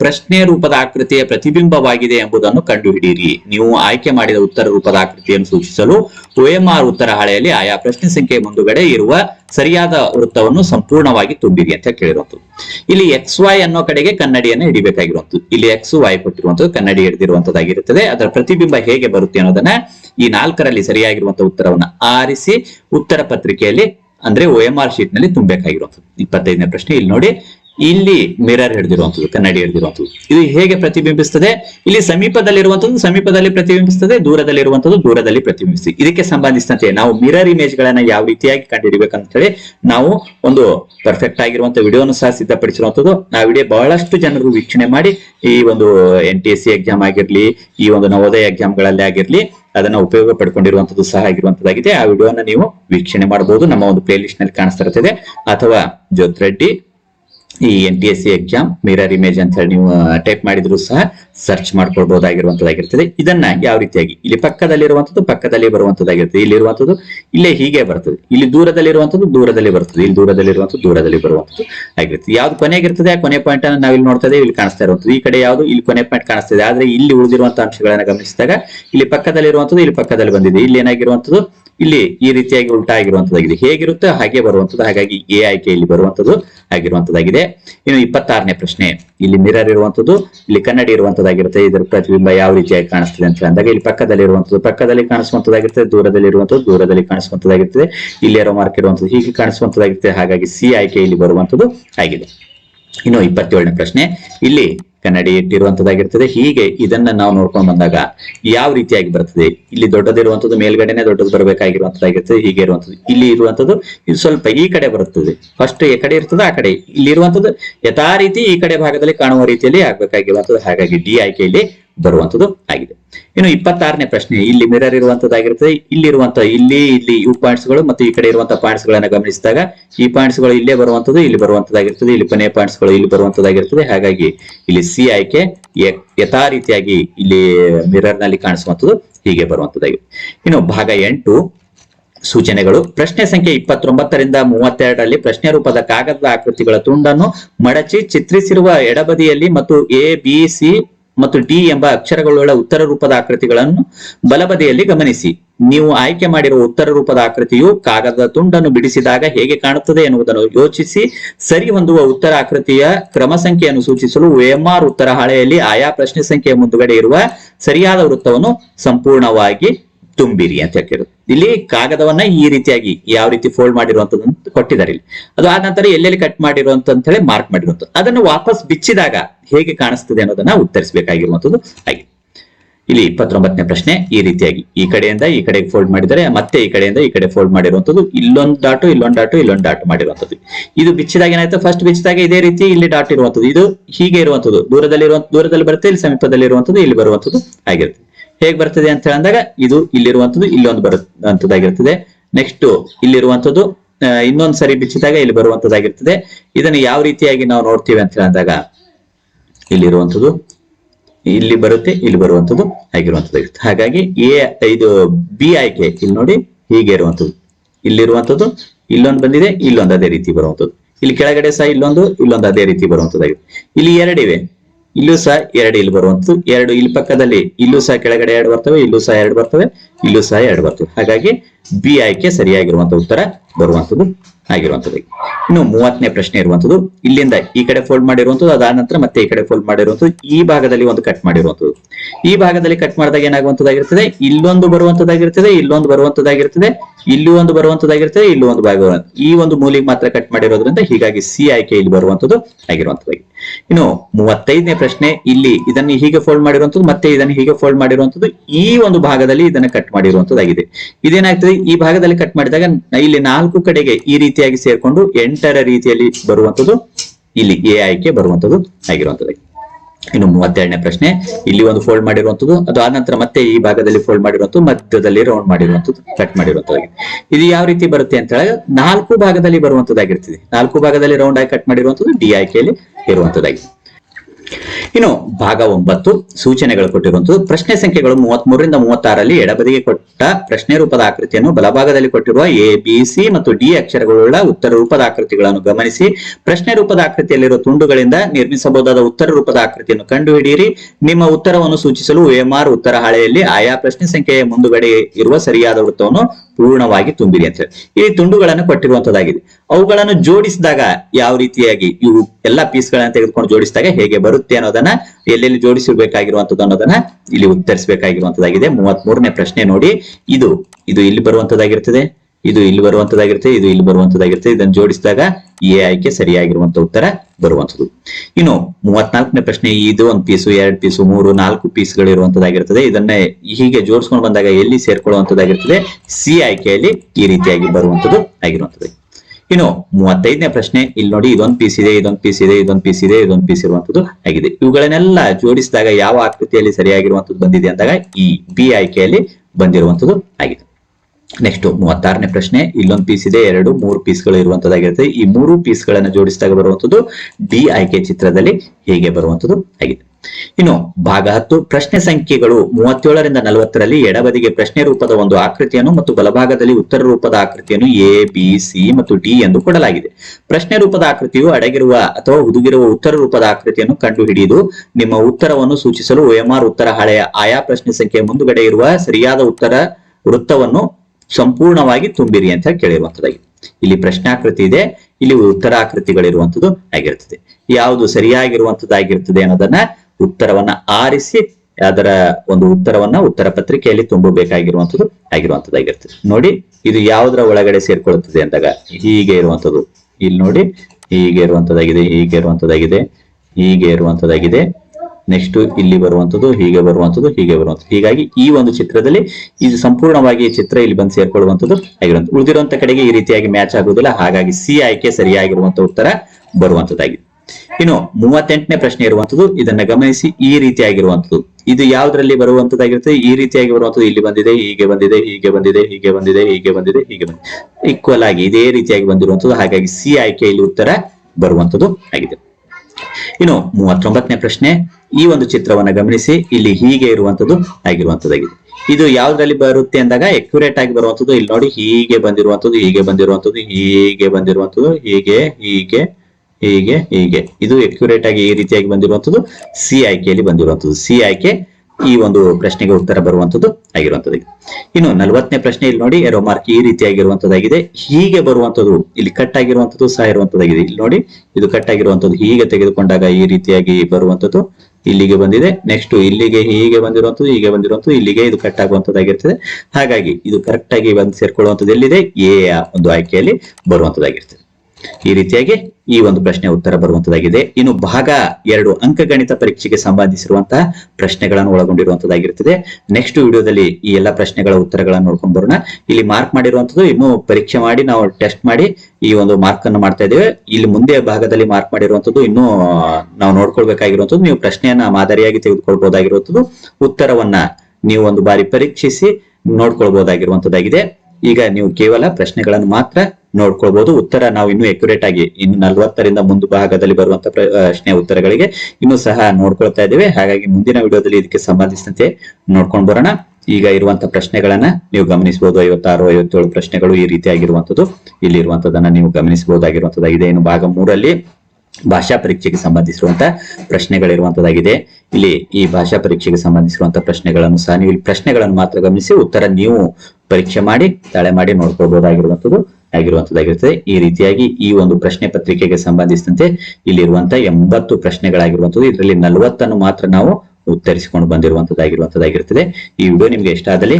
ಪ್ರಶ್ನೆ ರೂಪದ ಆಕೃತಿಯ ಪ್ರತಿಬಿಂಬವಾಗಿದೆ ಎಂಬುದನ್ನು ಕಂಡುಹಿಡಿಯಿರಿ. ನೀವು ಆಯ್ಕೆ ಮಾಡಿದ ಉತ್ತರ ರೂಪದ ಆಕೃತಿಯನ್ನು ಸೂಚಿಸಲು OMR ಉತ್ತರ ಹಾಳೆಯಲ್ಲಿ ಆಯಾ ಪ್ರಶ್ನೆ ಸಂಖ್ಯೆ ಮುಂದುಗಡೆ ಇರುವ ಸರಿಯಾದ ವೃತ್ತವನ್ನು ಸಂಪೂರ್ಣವಾಗಿ ತುಂಬಿರಿ ಅಂತ ಕೇಳಿರುವಂತದ್ದು ಇಲ್ಲಿ ಎಕ್ಸ್ ವೈ ಅನ್ನೋ ಕಡೆಗೆ ಕನ್ನಡಿಯನ್ನು ಹಿಡಿಬೇಕಾಗಿರುವಂತದ್ದು ಇಲ್ಲಿ ಎಕ್ಸ್ ವೈ ಕೊಟ್ಟಿರುವಂತದ್ದು ಕನ್ನಡಿ ಹಿಡಿದಿರುವಂತದ್ದಾಗಿರುತ್ತದೆ ಅದರ ಪ್ರತಿಬಿಂಬ ಹೇಗೆ ಬರುತ್ತೆ ಅನ್ನೋದನ್ನ ಈ ನಾಲ್ಕರಲ್ಲಿ ಸರಿಯಾಗಿರುವಂತಹ ಉತ್ತರವನ್ನು ಆರಿಸಿ ಉತ್ತರ ಪತ್ರಿಕೆಯಲ್ಲಿ ಅಂದ್ರೆ ಒ ಎಂ ಆರ್ ಶೀಟ್ನಲ್ಲಿ ತುಂಬಬೇಕಾಗಿರುವಂತದ್ದು ಇಪ್ಪತ್ತೈದನೇ ಪ್ರಶ್ನೆ ಇಲ್ಲಿ ನೋಡಿ. ಇಲ್ಲಿ ಮಿರರ್ ಹಿಡಿದಿರುವಂತದ್ದು ಕನ್ನಡಿ ಹಿಡಿದಿರುವಂತದ್ದು ಇದು ಹೇಗೆ ಪ್ರತಿಬಿಂಬಿಸ್ತದೆ? ಇಲ್ಲಿ ಸಮೀಪದಲ್ಲಿರುವಂತದ್ದು ಸಮೀಪದಲ್ಲಿ ಪ್ರತಿಬಿಂಬಿಸ್ತದೆ ದೂರದಲ್ಲಿರುವಂತದ್ದು ದೂರದಲ್ಲಿ ಪ್ರತಿಬಿಂಬಿಸ್ತದೆ. ಇದಕ್ಕೆ ಸಂಬಂಧಿಸಿದಂತೆ ನಾವು ಮಿರರ್ ಇಮೇಜ್ ಗಳನ್ನ ಯಾವ ರೀತಿಯಾಗಿ ಕಂಡುಹಿಡಿಬೇಕಂತ ಹೇಳಿ ನಾವು ಒಂದು ಪರ್ಫೆಕ್ಟ್ ಆಗಿರುವಂತ ವಿಡಿಯೋನು ಸಹ ಸಿದ್ಧಪಡಿಸಿರುವಂಥದ್ದು. ಆ ವಿಡಿಯೋ ಬಹಳಷ್ಟು ಜನರು ವೀಕ್ಷಣೆ ಮಾಡಿ, ಈ ಒಂದು N T S C exam ಆಗಿರ್ಲಿ, ಈ ಒಂದು ನವೋದಯ ಎಕ್ಸಾಮ್ಗಳಲ್ಲಿ ಆಗಿರ್ಲಿ, ಅದನ್ನ ಉಪಯೋಗ ಪಡ್ಕೊಂಡಿರುವಂತದ್ದು ಸಹ ಆಗಿರುವಂತದ್ದಾಗಿದೆ ಆ ವಿಡಿಯೋನ ನೀವು ವೀಕ್ಷಣೆ ಮಾಡಬಹುದು. ನಮ್ಮ ಒಂದು ಪ್ಲೇ ಲಿಸ್ಟ್ನಲ್ಲಿ ಕಾಣಿಸ್ತಾ ಇರ್ತದೆ ಅಥವಾ ಜ್ಯೋತ್ ರೆಡ್ಡಿ ಈ N T S C exam mirror image ಅಂತ ಹೇಳಿ ನೀವು ಟೈಪ್ ಮಾಡಿದ್ರು ಸಹ ಸರ್ಚ್ ಮಾಡ್ಕೊಳ್ಬಹುದಾಗಿರುವಂತದ್ದಾಗಿರ್ತದೆ ಇದನ್ನ ಯಾವ ರೀತಿಯಾಗಿ? ಇಲ್ಲಿ ಪಕ್ಕದಲ್ಲಿ ಇರುವಂತದ್ದು ಪಕ್ಕದಲ್ಲಿ ಬರುವಂತದ್ದಾಗಿರ್ತದೆ. ಇಲ್ಲಿರುವಂತದ್ದು ಇಲ್ಲೇ ಹೀಗೆ ಬರ್ತದೆ. ಇಲ್ಲಿ ದೂರದಲ್ಲಿರುವಂತದ್ದು ದೂರದಲ್ಲಿ ಬರ್ತದೆ. ಇಲ್ಲಿ ದೂರದಲ್ಲಿ ದೂರದಲ್ಲಿರುವಂತದ್ದು ದೂರದಲ್ಲಿ ಬರುವಂತದ್ದು ಆಗಿರ್ತದೆ. ಯಾವ್ದು ಕೊನೆಗಿರ್ತದೆ, ಆ ಕೊನೆ ಪಾಯಿಂಟ್ ಅನ್ನು ನಾವಿಲ್ಲಿ ಇಲ್ಲಿ ನೋಡ್ತಾ ಇದ್ದೇವೆ, ಇಲ್ಲಿ ಕಾಣಿಸ್ತಾ ಇರುವಂತದ್ದು. ಈ ಕಡೆ ಯಾವ್ದು, ಇಲ್ಲಿ ಕೊನೆ ಪಾಯಿಂಟ್ ಕಾಣಿಸ್ತಾ ಇದೆ ಆದ್ರೆ ಇಲ್ಲಿ ಉಳಿದಿರುವಂತ ಅಂಶಗಳನ್ನ ಗಮನಿಸಿದಾಗ, ಇಲ್ಲಿ ಪಕ್ಕದಲ್ಲಿ ಇರುವಂತದ್ದು ಇಲ್ಲಿ ಪಕ್ಕದಲ್ಲಿ ಬಂದಿದೆ. ಇಲ್ಲಿ ಏನಾಗಿರುವಂತದ್ದು ಇಲ್ಲಿ ಈ ರೀತಿಯಾಗಿ ಉಲ್ಟಾ ಆಗಿರುವಂತದಾಗಿದೆ ಹೇಗಿರುತ್ತೆ? ಹಾಗೆ ಬರುವಂತದ್ದು. ಹಾಗಾಗಿ ಎ ಆಯ್ಕೆ ಇಲ್ಲಿ ಬರುವಂತದ್ದು ಆಗಿರುವಂತದ್ದಾಗಿದೆ. ಇನ್ನು ಇಪ್ಪತ್ತಾರನೇ ಪ್ರಶ್ನೆ. ಇಲ್ಲಿ ಮಿರರ್ ಇರುವಂತದ್ದು, ಇಲ್ಲಿ ಕನ್ನಡಿ ಇರುವಂತದ್ದಾಗಿರುತ್ತೆ. ಇದರ ಪ್ರತಿಬಿಂಬ ಯಾವ ರೀತಿಯಾಗಿ ಕಾಣಿಸ್ತದೆ ಅಂತ ಅಂದಾಗ ಇಲ್ಲಿ ಪಕ್ಕದಲ್ಲಿ ಇರುವಂತದ್ದು, ಪಕ್ಕದಲ್ಲಿ ಕಾಣಿಸುವಂತದ್ದಾಗಿರ್ತದೆ ದೂರದಲ್ಲಿ ಇರುವಂತದ್ದು, ದೂರದಲ್ಲಿ ಕಾಣಿಸುವಂತದ್ದಾಗಿರ್ತದೆ. ಇಲ್ಲಿ ಯಾರೋ ಮಾರ್ಕ್ ಇರುವಂತದ್ದು ಹೀಗೆ ಕಾಣಿಸುವಂತದ್ದಾಗಿರ್ತದೆ. ಹಾಗಾಗಿ ಸಿ ಆಯ್ಕೆ ಇಲ್ಲಿ ಬರುವಂತದ್ದು ಆಗಿದೆ. ಇನ್ನು ಇಪ್ಪತ್ತೇಳನೇ ಪ್ರಶ್ನೆ. ಇಲ್ಲಿ ಕನ್ನಡಿ ಇಟ್ಟಿರುವಂತದ್ದಾಗಿರ್ತದೆ. ಹೀಗೆ ಇದನ್ನ ನಾವು ನೋಡ್ಕೊಂಡು ಬಂದಾಗ ಯಾವ ರೀತಿಯಾಗಿ ಬರ್ತದೆ? ಇಲ್ಲಿ ದೊಡ್ಡದಿರುವಂತದ್ದು ಮೇಲ್ಗಡೆನೆ ದೊಡ್ಡದು ಬರಬೇಕಾಗಿರುವಂತದ್ದಾಗಿರ್ತದೆ, ಹೀಗೆ ಇರುವಂತದ್ದು. ಇಲ್ಲಿ ಇರುವಂತದ್ದು ಇದು ಸ್ವಲ್ಪ ಈ ಕಡೆ ಬರುತ್ತದೆ. ಫಸ್ಟ್ ಈ ಕಡೆ ಇರ್ತದೆ, ಆ ಕಡೆ. ಇಲ್ಲಿ ಇರುವಂತದ್ದು ಯಥಾ ರೀತಿ ಈ ಕಡೆ ಭಾಗದಲ್ಲಿ ಕಾಣುವ ರೀತಿಯಲ್ಲಿ ಆಗ್ಬೇಕಾಗಿರುವಂತದ್ದು. ಹಾಗಾಗಿ ಡಿ ಆಯ್ಕೆಯಲ್ಲಿ ಬರುವಂತದ್ದು ಆಗಿದೆ. ಇನ್ನು ಇಪ್ಪತ್ತಾರನೇ ಪ್ರಶ್ನೆ, ಇಲ್ಲಿ ಮಿರರ್ ಇರುವಂತದ್ದಾಗಿರ್ತದೆ ಇಲ್ಲಿರುವಂತ ಇಲ್ಲಿ ಇಲ್ಲಿ ಯು ಪಾಯಿಂಟ್ಸ್ಗಳು ಮತ್ತು ಈ ಕಡೆ ಇರುವಂತಹ ಪಾಯಿಂಟ್ಸ್ ಗಳನ್ನ ಗಮನಿಸಿದಾಗ ಈ ಪಾಯಿಂಟ್ಸ್ಗಳು ಇಲ್ಲೇ ಬರುವಂತದ್ದು, ಇಲ್ಲಿ ಬರುವಂತದ್ದಾಗಿರ್ತದೆ. ಇಲ್ಲಿ ಕೊನೆಯ ಪಾಯಿಂಟ್ಸ್ಗಳು ಇಲ್ಲಿ ಬರುವಂತದ್ದಾಗಿರ್ತದೆ. ಹಾಗಾಗಿ ಇಲ್ಲಿ ಸಿ ಆಯ್ಕೆ ಯಥಾ ರೀತಿಯಾಗಿ ಇಲ್ಲಿ ಮಿರರ್ನಲ್ಲಿ ಕಾಣಿಸುವಂತದ್ದು ಹೀಗೆ ಬರುವಂತದ್ದಾಗಿದೆ. ಇನ್ನು ಭಾಗ ಎಂಟು, ಸೂಚನೆಗಳು. ಪ್ರಶ್ನೆ ಸಂಖ್ಯೆ ಇಪ್ಪತ್ತೊಂಬತ್ತರಿಂದ ಮೂವತ್ತೆರಡರಲ್ಲಿ ಪ್ರಶ್ನೆ ರೂಪದ ಕಾಗದದ ಆಕೃತಿಗಳ ತುಂಡನ್ನು ಮಡಚಿ ಚಿತ್ರಿಸಿರುವ ಎಡಬದಿಯಲ್ಲಿ ಮತ್ತು ಎ ಬಿ ಸಿ ಮತ್ತು ಡಿ ಎಂಬ ಅಕ್ಷರಗಳುಳ್ಳ ಉತ್ತರ ರೂಪದ ಆಕೃತಿಗಳನ್ನು ಬಲಬದಿಯಲ್ಲಿ ಗಮನಿಸಿ. ನೀವು ಆಯ್ಕೆ ಮಾಡಿರುವ ಉತ್ತರ ರೂಪದ ಆಕೃತಿಯು ಕಾಗದದ ತುಂಡನ್ನು ಬಿಡಿಸಿದಾಗ ಹೇಗೆ ಕಾಣುತ್ತದೆ ಎನ್ನುವುದನ್ನು ಯೋಚಿಸಿ. ಸರಿ ಹೊಂದುವ ಉತ್ತರ ಆಕೃತಿಯ ಕ್ರಮ ಸಂಖ್ಯೆಯನ್ನು ಸೂಚಿಸಲು ಎಂಆರ್ ಉತ್ತರ ಹಾಳೆಯಲ್ಲಿ ಆಯಾ ಪ್ರಶ್ನೆ ಸಂಖ್ಯೆಯ ಮುಂದುಗಡೆ ಇರುವ ಸರಿಯಾದ ವೃತ್ತವನ್ನು ಸಂಪೂರ್ಣವಾಗಿ ತುಂಬಿರಿ ಅಂತ ಇಲ್ಲಿ ಕಾಗದವನ್ನ ಈ ರೀತಿಯಾಗಿ ಯಾವ ರೀತಿ ಫೋಲ್ಡ್ ಮಾಡಿರುವಂತದ್ದು ಕೊಟ್ಟಿದ್ದಾರೆ ಇಲ್ಲಿ. ಅದು ಆದ ನಂತರ ಎಲ್ಲೆಲ್ಲಿ ಕಟ್ ಮಾಡಿರುವಂತ ಅಂತ ಹೇಳಿ ಮಾರ್ಕ್ ಮಾಡಿರುವಂತದ್ದು. ಅದನ್ನು ವಾಪಸ್ ಬಿಚ್ಚಿದಾಗ ಹೇಗೆ ಕಾಣಿಸ್ತದೆ ಅನ್ನೋದನ್ನ ಉತ್ತರಿಸಬೇಕಾಗಿರುವಂತದ್ದು ಹಾಗೆ ಇಲ್ಲಿ ಇಪ್ಪತ್ತೊಂಬತ್ತನೇ ಪ್ರಶ್ನೆ, ಈ ರೀತಿಯಾಗಿ ಈ ಕಡೆಯಿಂದ ಈ ಕಡೆಗೆ ಫೋಲ್ಡ್ ಮಾಡಿದರೆ ಮತ್ತೆ ಈ ಕಡೆಯಿಂದ ಈ ಕಡೆ ಫೋಲ್ಡ್ ಮಾಡಿರುವಂತದ್ದು, ಇಲ್ಲೊಂದು ಡಾಟು ಇಲ್ಲೊಂದು ಡಾಟು ಇಲ್ಲೊಂದು ಡಾಟ್ ಮಾಡಿರುವಂತದ್ದು. ಇದು ಬಿಚ್ಚಿದಾಗ ಏನಾಯ್ತು? ಫಸ್ಟ್ ಬಿಚ್ಚಿದಾಗ ಇದೇ ರೀತಿ ಇಲ್ಲಿ ಡಾಟ್ ಇರುವಂತದ್ದು. ಇದು ಹೀಗೆ ಇರುವಂತದ್ದು. ದೂರದಲ್ಲಿ ಇರುವಂತ ದೂರದಲ್ಲಿ ಬರುತ್ತೆ, ಇಲ್ಲಿ ಸಮೀಪದಲ್ಲಿ ಇರುವಂತದ್ದು ಇಲ್ಲಿ ಬರುವಂತದ್ದು ಆಗಿರುತ್ತೆ. ಹೇಗೆ ಬರ್ತದೆ ಅಂತ ಹೇಳಿದಾಗ ಇದು ಇಲ್ಲಿರುವಂತದ್ದು ಇಲ್ಲೊಂದು ಬರುವಂತದ್ದಾಗಿರ್ತದೆ ನೆಕ್ಸ್ಟ್ ಇಲ್ಲಿರುವಂತದ್ದು ಇನ್ನೊಂದ್ ಸರಿ ಬಿಚ್ಚಿದಾಗ ಇಲ್ಲಿ ಬರುವಂತದ್ದಾಗಿರ್ತದೆ. ಇದನ್ನು ಯಾವ ರೀತಿಯಾಗಿ ನಾವು ನೋಡ್ತೀವಿ ಅಂತ ಹೇಳಿದಾಗ ಇಲ್ಲಿರುವಂತದ್ದು, ಇಲ್ಲಿ ಬರುತ್ತೆ, ಇಲ್ಲಿ ಬರುವಂತದ್ದು ಆಗಿರುವಂತದ್ದಾಗಿರುತ್ತೆ. ಹಾಗಾಗಿ ಎ, ಇದು ಬಿ ಆಯ್ಕೆ ಇಲ್ಲಿ ನೋಡಿ ಹೀಗೆ ಇರುವಂತದ್ದು. ಇಲ್ಲಿರುವಂತದ್ದು, ಇಲ್ಲೊಂದು ಬಂದಿದೆ, ಇಲ್ಲೊಂದು ಅದೇ ರೀತಿ ಬರುವಂತದ್ದು. ಇಲ್ಲಿ ಕೆಳಗಡೆ ಸಹ ಇಲ್ಲೊಂದು ಇಲ್ಲೊಂದು ಅದೇ ರೀತಿ ಬರುವಂತದ್ದಾಗಿದೆ. ಇಲ್ಲಿ ಎರಡಿವೆ ಇಲ್ಲೂ ಸಹ ಎರಡು ಇಲ್ಲಿ ಬರುವಂತದ್ದು ಎರಡು ಇಲ್ಲಿ ಪಕ್ಕದಲ್ಲಿ ಇಲ್ಲೂ ಸಹ ಕೆಳಗಡೆ ಎರಡು ಬರ್ತವೆ, ಇಲ್ಲೂ ಸಹ ಎರಡು ಬರ್ತವೆ, ಇಲ್ಲೂ ಸಹ ಎರಡು ಬರ್ತವೆ. ಹಾಗಾಗಿ ಬಿ ಆಯ್ಕೆ ಸರಿಯಾಗಿರುವಂತ ಉತ್ತರ ಬರುವಂತದ್ದು ಆಗಿರುವಂತದ್ದು ಇನ್ನು ಮೂವತ್ತನೇ ಪ್ರಶ್ನೆ ಇರುವಂತದ್ದು ಇಲ್ಲಿಂದ ಈ ಕಡೆ ಫೋಲ್ಡ್ ಮಾಡಿರುವಂತದ್ದು ಅದಾದ ನಂತರ ಮತ್ತೆ ಈ ಕಡೆ ಫೋಲ್ಡ್ ಮಾಡಿರುವಂತದ್ದು ಈ ಭಾಗದಲ್ಲಿ ಒಂದು ಕಟ್ ಮಾಡಿರುವಂತದ್ದು ಈ ಭಾಗದಲ್ಲಿ ಕಟ್ ಮಾಡಿದಾಗ ಏನಾಗುವಂತದ್ದಾಗಿರ್ತದೆ ಇಲ್ಲೊಂದು ಬರುವಂತದ್ದಾಗಿರ್ತದೆ ಇಲ್ಲೊಂದು ಬರುವಂತದ್ದಾಗಿರ್ತದೆ ಇಲ್ಲಿ ಒಂದು ಬರುವಂತದ್ದಾಗಿರ್ತದೆ ಇಲ್ಲಿ ಒಂದು ಭಾಗ ಈ ಒಂದು ಮೂಲಿಗೆ ಮಾತ್ರ ಕಟ್ ಮಾಡಿರೋದ್ರಿಂದ ಹೀಗಾಗಿ ಸಿ ಆಯ್ಕೆ ಇಲ್ಲಿ ಬರುವಂತದ್ದು ಆಗಿರುವಂತದ್ದಾಗಿ. ಇನ್ನು ಮೂವತ್ತೈದನೇ ಪ್ರಶ್ನೆ, ಇಲ್ಲಿ ಇದನ್ನು ಹೀಗೆ ಫೋಲ್ಡ್ ಮಾಡಿರುವಂತದ್ದು, ಮತ್ತೆ ಇದನ್ನು ಹೀಗೆ ಫೋಲ್ಡ್ ಮಾಡಿರುವಂತದ್ದು, ಈ ಒಂದು ಭಾಗದಲ್ಲಿ ಇದನ್ನ ಕಟ್ ಮಾಡಿರುವಂತದ್ದಾಗಿದೆ. ಇದೇನಾಗ್ತದೆ? ಈ ಭಾಗದಲ್ಲಿ ಕಟ್ ಮಾಡಿದಾಗ ಇಲ್ಲಿ ನಾಲ್ಕು ಕಡೆಗೆ ಈ ರೀತಿಯಾಗಿ ಸೇರ್ಕೊಂಡು ಎಂಟರ ರೀತಿಯಲ್ಲಿ ಬರುವಂತದ್ದು, ಇಲ್ಲಿ ಎ ಆಯ್ಕೆ ಬರುವಂತದ್ದು ಆಗಿರುವಂತದ್ದಾಗಿ. ಇನ್ನು ಮೂವತ್ತೆರಡನೇ ಪ್ರಶ್ನೆ. ಇಲ್ಲಿ ಒಂದು ಫೋಲ್ಡ್ ಮಾಡಿರುವಂತದ್ದು, ಅದು ಆ ನಂತರ ಮತ್ತೆ ಈ ಭಾಗದಲ್ಲಿ ಫೋಲ್ಡ್ ಮಾಡಿರುವಂತದ್ದು, ಮಧ್ಯದಲ್ಲಿ ರೌಂಡ್ ಮಾಡಿರುವಂತದ್ದು ಕಟ್ ಮಾಡಿರುವಂತದ್ದಾಗಿದೆ ಇದು ಯಾವ ರೀತಿ ಬರುತ್ತೆ ಅಂತ ಹೇಳಿದ್ರೆ, ನಾಲ್ಕು ಭಾಗದಲ್ಲಿ ಬರುವಂತದ್ದಾಗಿರ್ತದೆ. ನಾಲ್ಕು ಭಾಗದಲ್ಲಿ ರೌಂಡ್ ಆಗಿ ಕಟ್ ಮಾಡಿರುವಂತದ್ದು ಡಿ ಆಯ್ಕೆಯಲ್ಲಿ ಇರುವಂತದ್ದಾಗಿದೆ ಇನ್ನು ಭಾಗ ಒಂಬತ್ತು, ಸೂಚನೆಗಳು ಕೊಟ್ಟಿರುವಂತದ್ದು ಪ್ರಶ್ನೆ ಸಂಖ್ಯೆಗಳು ಮೂವತ್ತ್ ಮೂರರಿಂದ ಮೂವತ್ತಾರಲ್ಲಿ ಎಡಬದಿಗೆ ಕೊಟ್ಟ ಪ್ರಶ್ನೆ ರೂಪದ ಆಕೃತಿಯನ್ನು ಬಲಭಾಗದಲ್ಲಿ ಕೊಟ್ಟಿರುವ ಎ ಬಿ ಸಿ ಮತ್ತು ಡಿ ಅಕ್ಷರಗಳುಳ್ಳ ಉತ್ತರ ರೂಪದ ಆಕೃತಿಗಳನ್ನು ಗಮನಿಸಿ. ಪ್ರಶ್ನೆ ರೂಪದ ಆಕೃತಿಯಲ್ಲಿರುವ ತುಂಡುಗಳಿಂದ ನಿರ್ಮಿಸಬಹುದಾದ ಉತ್ತರ ರೂಪದ ಆಕೃತಿಯನ್ನು ಕಂಡುಹಿಡಿಯಿರಿ. ನಿಮ್ಮ ಉತ್ತರವನ್ನು ಸೂಚಿಸಲು ಎಂ.ಆರ್ ಉತ್ತರ ಹಾಳೆಯಲ್ಲಿ ಆಯಾ ಪ್ರಶ್ನೆ ಸಂಖ್ಯೆಯ ಮುಂದುಗಡೆ ಇರುವ ಸರಿಯಾದ ವೃತ್ತವನ್ನು ಪೂರ್ಣವಾಗಿ ತುಂಬಿದೆ ಅಂತ ಹೇಳಿ ಇಲ್ಲಿ ತುಂಡುಗಳನ್ನು ಕೊಟ್ಟಿರುವಂತದ್ದಾಗಿದೆ. ಅವುಗಳನ್ನು ಜೋಡಿಸಿದಾಗ ಯಾವ ರೀತಿಯಾಗಿ ಇವು ಎಲ್ಲಾ ಪೀಸ್ ಗಳನ್ನ ತೆಗೆದುಕೊಂಡು ಜೋಡಿಸಿದಾಗ ಹೇಗೆ ಬರುತ್ತೆ ಅನ್ನೋದನ್ನ ಎಲ್ಲೆಲ್ಲಿ ಜೋಡಿಸಿರ್ಬೇಕಾಗಿರುವಂತದ್ದು ಅನ್ನೋದನ್ನ ಇಲ್ಲಿ ಉತ್ತರಿಸಬೇಕಾಗಿರುವಂತದ್ದಾಗಿದೆ. ಮೂವತ್ತ್ ಮೂರನೇ ಪ್ರಶ್ನೆ ನೋಡಿ. ಇದು ಇದು ಇಲ್ಲಿ ಬರುವಂತದ್ದಾಗಿರ್ತದೆ ಇದು ಇಲ್ಲಿ ಬರುವಂತದ್ದಾಗಿರುತ್ತೆ, ಇದು ಇಲ್ಲಿ ಬರುವಂತದ್ದಾಗಿರುತ್ತೆ. ಇದನ್ನು ಜೋಡಿಸಿದಾಗ ಎ ಆಯ್ಕೆ ಸರಿಯಾಗಿರುವಂತ ಉತ್ತರ ಬರುವಂತದ್ದು. ಇನ್ನು ಮೂವತ್ನಾಲ್ಕನೇ ಪ್ರಶ್ನೆ, ಇದು ಒಂದು ಪೀಸು ಎರಡು ಪೀಸು ಮೂರು, ನಾಲ್ಕು ಪೀಸ್ಗಳು ಇರುವಂತದ್ದಾಗಿರ್ತದೆ. ಇದನ್ನ ಹೀಗೆ ಜೋಡಿಸ್ಕೊಂಡು ಬಂದಾಗ ಎಲ್ಲಿ ಸೇರ್ಕೊಳ್ಳುವಂತದ್ದಾಗಿರ್ತದೆ? ಸಿ ಆಯ್ಕೆಯಲ್ಲಿ ಈ ರೀತಿಯಾಗಿ ಬರುವಂತದ್ದು ಆಗಿರುವಂತದ್ದು. ಇನ್ನು ಮೂವತ್ತೈದನೇ ಪ್ರಶ್ನೆ, ಇಲ್ಲಿ ನೋಡಿ ಇದೊಂದು ಪೀಸ್ ಇದೆ, ಇದೊಂದು ಪೀಸ್ ಇದೆ, ಇದೊಂದು ಪೀಸ್ ಇದೆ, ಇದೊಂದು ಪೀಸ್ ಇರುವಂತದ್ದು ಆಗಿದೆ. ಇವುಗಳನ್ನೆಲ್ಲ ಜೋಡಿಸಿದಾಗ ಯಾವ ಆಕೃತಿಯಲ್ಲಿ ಸರಿಯಾಗಿರುವಂತದ್ದು ಬಂದಿದೆ ಅಂದಾಗ ಈ ಬಿ ಆಯ್ಕೆಯಲ್ಲಿ ಬಂದಿರುವಂತದ್ದು ಆಗಿದೆ. ನೆಕ್ಸ್ಟ್ ಮೂವತ್ತಾರನೇ ಪ್ರಶ್ನೆ. ಇಲ್ಲೊಂದು ಪೀಸ್ ಇದೆ, ಎರಡು, ಮೂರು ಪೀಸ್ಗಳು ಇರುವಂತದ್ದಾಗಿರುತ್ತೆ. ಈ ಮೂರು ಪೀಸ್ ಗಳನ್ನ ಜೋಡಿಸಿದಾಗ ಬರುವಂತದ್ದು ಡಿ ಆಯ್ಕೆ ಚಿತ್ರದಲ್ಲಿ ಹೇಗೆ ಬರುವಂತದ್ದು ಆಗಿದೆ. ಇನ್ನು ಭಾಗ ಹತ್ತು, ಪ್ರಶ್ನೆ ಸಂಖ್ಯೆಗಳು ಮೂವತ್ತೇಳರಿಂದ ನಲವತ್ತರಲ್ಲಿ ಎಡಬದಿಗೆ ಪ್ರಶ್ನೆ ರೂಪದ ಒಂದು ಆಕೃತಿಯನ್ನು ಮತ್ತು ಬಲಭಾಗದಲ್ಲಿ ಉತ್ತರ ರೂಪದ ಆಕೃತಿಯನ್ನು ಎ ಬಿ ಸಿ ಮತ್ತು ಡಿ ಎಂದು ಕೊಡಲಾಗಿದೆ. ಪ್ರಶ್ನೆ ರೂಪದ ಆಕೃತಿಯು ಅಡಗಿರುವ ಅಥವಾ ಹುದುಗಿರುವ ಉತ್ತರ ರೂಪದ ಆಕೃತಿಯನ್ನು ಕಂಡುಹಿಡಿದು ನಿಮ್ಮ ಉತ್ತರವನ್ನು ಸೂಚಿಸಲು OMR ಉತ್ತರ ಹಳೆಯ ಆಯಾ ಪ್ರಶ್ನೆ ಸಂಖ್ಯೆ ಮುಂದುಗಡೆ ಇರುವ ಸರಿಯಾದ ಉತ್ತರ ವೃತ್ತವನ್ನು ಸಂಪೂರ್ಣವಾಗಿ ತುಂಬಿರಿ ಅಂತ ಕೇಳಿರುವಂತದ್ದಾಗಿದೆ ಇಲ್ಲಿ ಪ್ರಶ್ನಾಕೃತಿ ಇದೆ, ಇಲ್ಲಿ ಉತ್ತರಾಕೃತಿಗಳಿರುವಂತದ್ದು ಆಗಿರ್ತದೆ ಯಾವುದು ಸರಿಯಾಗಿರುವಂತದ್ದಾಗಿರ್ತದೆ ಅನ್ನೋದನ್ನ ಉತ್ತರವನ್ನ ಆರಿಸಿ, ಅದರ ಒಂದು ಉತ್ತರವನ್ನ ಉತ್ತರ ಪತ್ರಿಕೆಯಲ್ಲಿ ತುಂಬಬೇಕಾಗಿರುವಂತದ್ದು ಆಗಿರುವಂತದ್ದಾಗಿರ್ತದೆ ನೋಡಿ, ಇದು ಯಾವುದರ ಒಳಗಡೆ ಸೇರ್ಕೊಳ್ಳುತ್ತದೆ ಅಂದಾಗ ಹೀಗೆ ಇರುವಂತದ್ದು ಇಲ್ಲಿ ನೋಡಿ, ಹೀಗೆ ಇರುವಂತದ್ದಾಗಿದೆ ಹೀಗೆ ಇರುವಂತದ್ದಾಗಿದೆ ಹೀಗೆ ಇರುವಂತದ್ದಾಗಿದೆ ನೆಕ್ಸ್ಟ್ ಇಲ್ಲಿ ಬರುವಂತದ್ದು, ಹೀಗೆ ಬರುವಂತದ್ದು ಹೀಗೆ ಬರುವಂತದ್ದು. ಹೀಗಾಗಿ ಈ ಒಂದು ಚಿತ್ರದಲ್ಲಿ ಇದು ಸಂಪೂರ್ಣವಾಗಿ ಚಿತ್ರ ಇಲ್ಲಿ ಬಂದು ಸೇರ್ಕೊಳ್ಳುವಂತದ್ದು ಆಗಿರುವಂತ ಉಳಿದಿರುವಂತ ಕಡೆಗೆ ಈ ರೀತಿಯಾಗಿ ಮ್ಯಾಚ್ ಆಗುವುದಿಲ್ಲ. ಹಾಗಾಗಿ ಸಿ ಆಯ್ಕೆ ಸರಿಯಾಗಿರುವಂತ ಉತ್ತರ ಬರುವಂತದ್ದಾಗಿದೆ. ಇನ್ನು ಮೂವತ್ತೆಂಟನೇ ಪ್ರಶ್ನೆ ಇರುವಂತದ್ದು, ಇದನ್ನ ಗಮನಿಸಿ ಈ ರೀತಿಯಾಗಿರುವಂತದ್ದು. ಇದು ಯಾವ್ದ್ರಲ್ಲಿ ಬರುವಂತದ್ದಾಗಿರುತ್ತೆ? ಈ ರೀತಿಯಾಗಿ ಬರುವಂತದ್ದು ಇಲ್ಲಿ ಬಂದಿದೆ, ಹೀಗೆ ಬಂದಿದೆ ಹೀಗೆ ಬಂದಿದೆ ಹೀಗೆ ಬಂದಿದೆ ಹೀಗೆ ಬಂದಿದೆ ಹೀಗೆ ಬಂದಿದೆ. ಈಕ್ವಲ್ ಆಗಿ ಇದೇ ರೀತಿಯಾಗಿ ಬಂದಿರುವಂತದ್ದು. ಹಾಗಾಗಿ ಸಿ ಆಯ್ಕೆ ಇಲ್ಲಿ ಉತ್ತರ ಬರುವಂತದ್ದು ಆಗಿದೆ. ಇನ್ನು ಮೂವತ್ತೊಂಬತ್ತನೇ ಪ್ರಶ್ನೆ. ಈ ಒಂದು ಚಿತ್ರವನ್ನ ಗಮನಿಸಿ, ಇಲ್ಲಿ ಹೀಗೆ ಇರುವಂತದ್ದು ಆಗಿರುವಂತದ್ದಾಗಿದೆ. ಇದು ಯಾವ್ದ್ರಲ್ಲಿ ಬರುತ್ತೆ ಅಂದಾಗ ಎಕ್ಯುರೇಟ್ ಆಗಿ ಬರುವಂತದ್ದು, ಇಲ್ಲಿ ನೋಡಿ ಹೀಗೆ ಬಂದಿರುವಂತದ್ದು ಹೀಗೆ ಬಂದಿರುವಂತದ್ದು ಹೀಗೆ ಬಂದಿರುವಂತದ್ದು, ಹೀಗೆ ಹೀಗೆ ಹೀಗೆ ಹೀಗೆ. ಇದು ಎಕ್ಯುರೇಟ್ ಆಗಿ ಈ ರೀತಿಯಾಗಿ ಬಂದಿರುವಂತದ್ದು ಸಿ ಆಯ್ಕೆಯಲ್ಲಿ ಬಂದಿರುವಂತದ್ದು. ಸಿ ಆಯ್ಕೆ ಈ ಒಂದು ಪ್ರಶ್ನೆಗೆ ಉತ್ತರ ಬರುವಂತದ್ದು ಆಗಿರುವಂತದ್ದು ಇನ್ನು ನಲವತ್ತನೇ ಪ್ರಶ್ನೆ ಇಲ್ಲಿ ನೋಡಿ ಎರೋ ಮಾರ್ಕ್ ಈ ರೀತಿಯಾಗಿರುವಂತದ್ದಾಗಿದೆ ಹೀಗೆ ಬರುವಂತದ್ದು, ಇಲ್ಲಿ ಕಟ್ ಆಗಿರುವಂತದ್ದು ಸಹ ಇರುವಂತದ್ದಾಗಿದೆ. ಇಲ್ಲಿ ನೋಡಿ, ಇದು ಕಟ್ ಆಗಿರುವಂತದ್ದು. ಹೀಗೆ ತೆಗೆದುಕೊಂಡಾಗ ಈ ರೀತಿಯಾಗಿ ಬರುವಂತದ್ದು. ಇಲ್ಲಿಗೆ ಬಂದಿದೆ. ನೆಕ್ಸ್ಟ್ ಇಲ್ಲಿಗೆ ಹೀಗೆ ಬಂದಿರುವಂತದ್ದು ಹೀಗೆ ಬಂದಿರುವಂತದ್ದು, ಇಲ್ಲಿಗೆ ಇದು ಕಟ್ ಆಗುವಂತದ್ದಾಗಿರ್ತದೆ. ಹಾಗಾಗಿ ಇದು ಕರೆಕ್ಟ್ ಆಗಿ ಬಂದು ಸೇರ್ಕೊಳ್ಳುವಂತದ್ದು ಎಲ್ಲಿದೆ? ಎ ಒಂದು ಆಯ್ಕೆಯಲ್ಲಿ ಬರುವಂತದ್ದಾಗಿರ್ತದೆ. ಈ ರೀತಿಯಾಗಿ ಈ ಒಂದು ಪ್ರಶ್ನೆ ಉತ್ತರ ಬರುವಂತದ್ದಾಗಿದೆ ಇನ್ನು ಭಾಗ ಎರಡು ಅಂಕಗಣಿತ ಪರೀಕ್ಷೆಗೆ ಸಂಬಂಧಿಸಿರುವಂತಹ ಪ್ರಶ್ನೆಗಳನ್ನು ಒಳಗೊಂಡಿರುವಂತದಾಗಿರುತ್ತದೆ. ನೆಕ್ಸ್ಟ್ ವಿಡಿಯೋದಲ್ಲಿ ಈ ಎಲ್ಲ ಪ್ರಶ್ನೆಗಳ ಉತ್ತರಗಳನ್ನು ನೋಡ್ಕೊಂಡು ಬರೋಣ. ಇಲ್ಲಿ ಮಾರ್ಕ್ ಮಾಡಿರುವಂತದ್ದು ಇನ್ನು ಪರೀಕ್ಷೆ ಮಾಡಿ ನಾವು ಟೆಸ್ಟ್ ಮಾಡಿ ಈ ಒಂದು ಮಾರ್ಕ್ ಅನ್ನು ಮಾಡ್ತಾ ಇದ್ದೇವೆ. ಇಲ್ಲಿ ಮುಂದೆ ಭಾಗದಲ್ಲಿ ಮಾರ್ಕ್ ಮಾಡಿರುವಂತದ್ದು ಇನ್ನು ನಾವು ನೋಡ್ಕೊಳ್ಬೇಕಾಗಿರುವಂತದ್ದು, ನೀವು ಪ್ರಶ್ನೆಯನ್ನ ಮಾದರಿಯಾಗಿ ತೆಗೆದುಕೊಳ್ಬಹುದಾಗಿರುವಂತದ್ದು. ಉತ್ತರವನ್ನ ನೀವು ಒಂದು ಬಾರಿ ಪರೀಕ್ಷಿಸಿ ನೋಡ್ಕೊಳ್ಬಹುದಾಗಿರುವಂತದ್ದಾಗಿದೆ. ಈಗ ನೀವು ಕೇವಲ ಪ್ರಶ್ನೆಗಳನ್ನು ಮಾತ್ರ ನೋಡ್ಕೊಳ್ಬಹುದು ಉತ್ತರ ನಾವು ಇನ್ನು ಎಕ್ಯುರೇಟ್ ಆಗಿ ಇನ್ನು ನಲ್ವತ್ತರಿಂದ ಮುಂದೆ ಭಾಗದಲ್ಲಿ ಬರುವಂತ ಪ್ರಶ್ನೆ ಉತ್ತರಗಳಿಗೆ ಇನ್ನು ಸಹ ನೋಡ್ಕೊಳ್ತಾ ಇದ್ದೇವೆ. ಹಾಗಾಗಿ ಮುಂದಿನ ವಿಡಿಯೋದಲ್ಲಿ ಇದಕ್ಕೆ ಸಂಬಂಧಿಸಿದಂತೆ ನೋಡ್ಕೊಂಡು ಬರೋಣ. ಈಗ ಇರುವಂತಹ ಪ್ರಶ್ನೆಗಳನ್ನ ನೀವು ಗಮನಿಸಬಹುದು. ಐವತ್ತಾರು, ಐವತ್ತೇಳು ಪ್ರಶ್ನೆಗಳು ಈ ರೀತಿಯಾಗಿರುವಂತದ್ದು ಇಲ್ಲಿ ಇರುವಂತದನ್ನ ನೀವು ಗಮನಿಸಬಹುದಾಗಿರುವಂತದ್ದಾಗಿದೆ ಇನ್ನು ಭಾಗ ಮೂರಲ್ಲಿ ಭಾಷಾ ಪರೀಕ್ಷೆಗೆ ಸಂಬಂಧಿಸಿರುವಂತಹ ಪ್ರಶ್ನೆಗಳಿರುವಂತದ್ದಾಗಿದೆ ಇಲ್ಲಿ ಈ ಭಾಷಾ ಪರೀಕ್ಷೆಗೆ ಸಂಬಂಧಿಸಿರುವಂತಹ ಪ್ರಶ್ನೆಗಳನ್ನು ಸಹ ನೀವು ಇಲ್ಲಿ ಪ್ರಶ್ನೆಗಳನ್ನು ಮಾತ್ರ ಗಮನಿಸಿ ಉತ್ತರ ನೀವು ಪರೀಕ್ಷೆ ಮಾಡಿ, ತಾಳೆ ಮಾಡಿ ನೋಡ್ಕೊಳ್ಬಹುದಾಗಿರುವಂತದ್ದು ಆಗಿರುವಂತದ್ದಾಗಿರ್ತದೆ ಈ ರೀತಿಯಾಗಿ ಈ ಒಂದು ಪ್ರಶ್ನೆ ಪತ್ರಿಕೆಗೆ ಸಂಬಂಧಿಸಿದಂತೆ ಇಲ್ಲಿರುವಂತಹ ಎಂಬತ್ತು ಪ್ರಶ್ನೆಗಳಾಗಿರುವಂತದ್ದು. ಇದರಲ್ಲಿ ನಲವತ್ತನ್ನು ಮಾತ್ರ ನಾವು ಉತ್ತರಿಸಿಕೊಂಡು ಬಂದಿರುವಂತದ್ದಾಗಿರುವಂತದ್ದಾಗಿರ್ತದೆ ಈ ವಿಡಿಯೋ ನಿಮ್ಗೆ ಇಷ್ಟ ಆದಲ್ಲಿ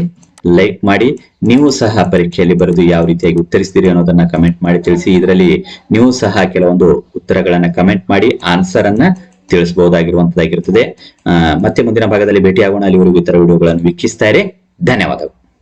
ಲೈಕ್ ಮಾಡಿ, ನೀವು ಸಹ ಪರೀಕ್ಷೆಯಲ್ಲಿ ಬರೆದು ಯಾವ ರೀತಿಯಾಗಿ ಉತ್ತರಿಸ್ತೀರಿ ಅನ್ನೋದನ್ನ ಕಮೆಂಟ್ ಮಾಡಿ ತಿಳಿಸಿ. ಇದರಲ್ಲಿ ನೀವು ಸಹ ಕೆಲವೊಂದು ಉತ್ತರಗಳನ್ನ ಕಮೆಂಟ್ ಮಾಡಿ, ಆನ್ಸರ್ ಅನ್ನ ತಿಳಿಸಬಹುದಾಗಿರುವಂತದ್ದಾಗಿರುತ್ತದೆ ಮತ್ತೆ ಮುಂದಿನ ಭಾಗದಲ್ಲಿ ಭೇಟಿಯಾಗೋಣ. ಅಲ್ಲಿವರೆಗೂ ಇತರ ವಿಡಿಯೋಗಳನ್ನು ವೀಕ್ಷಿಸ್ತಾರೆ ಧನ್ಯವಾದಗಳು.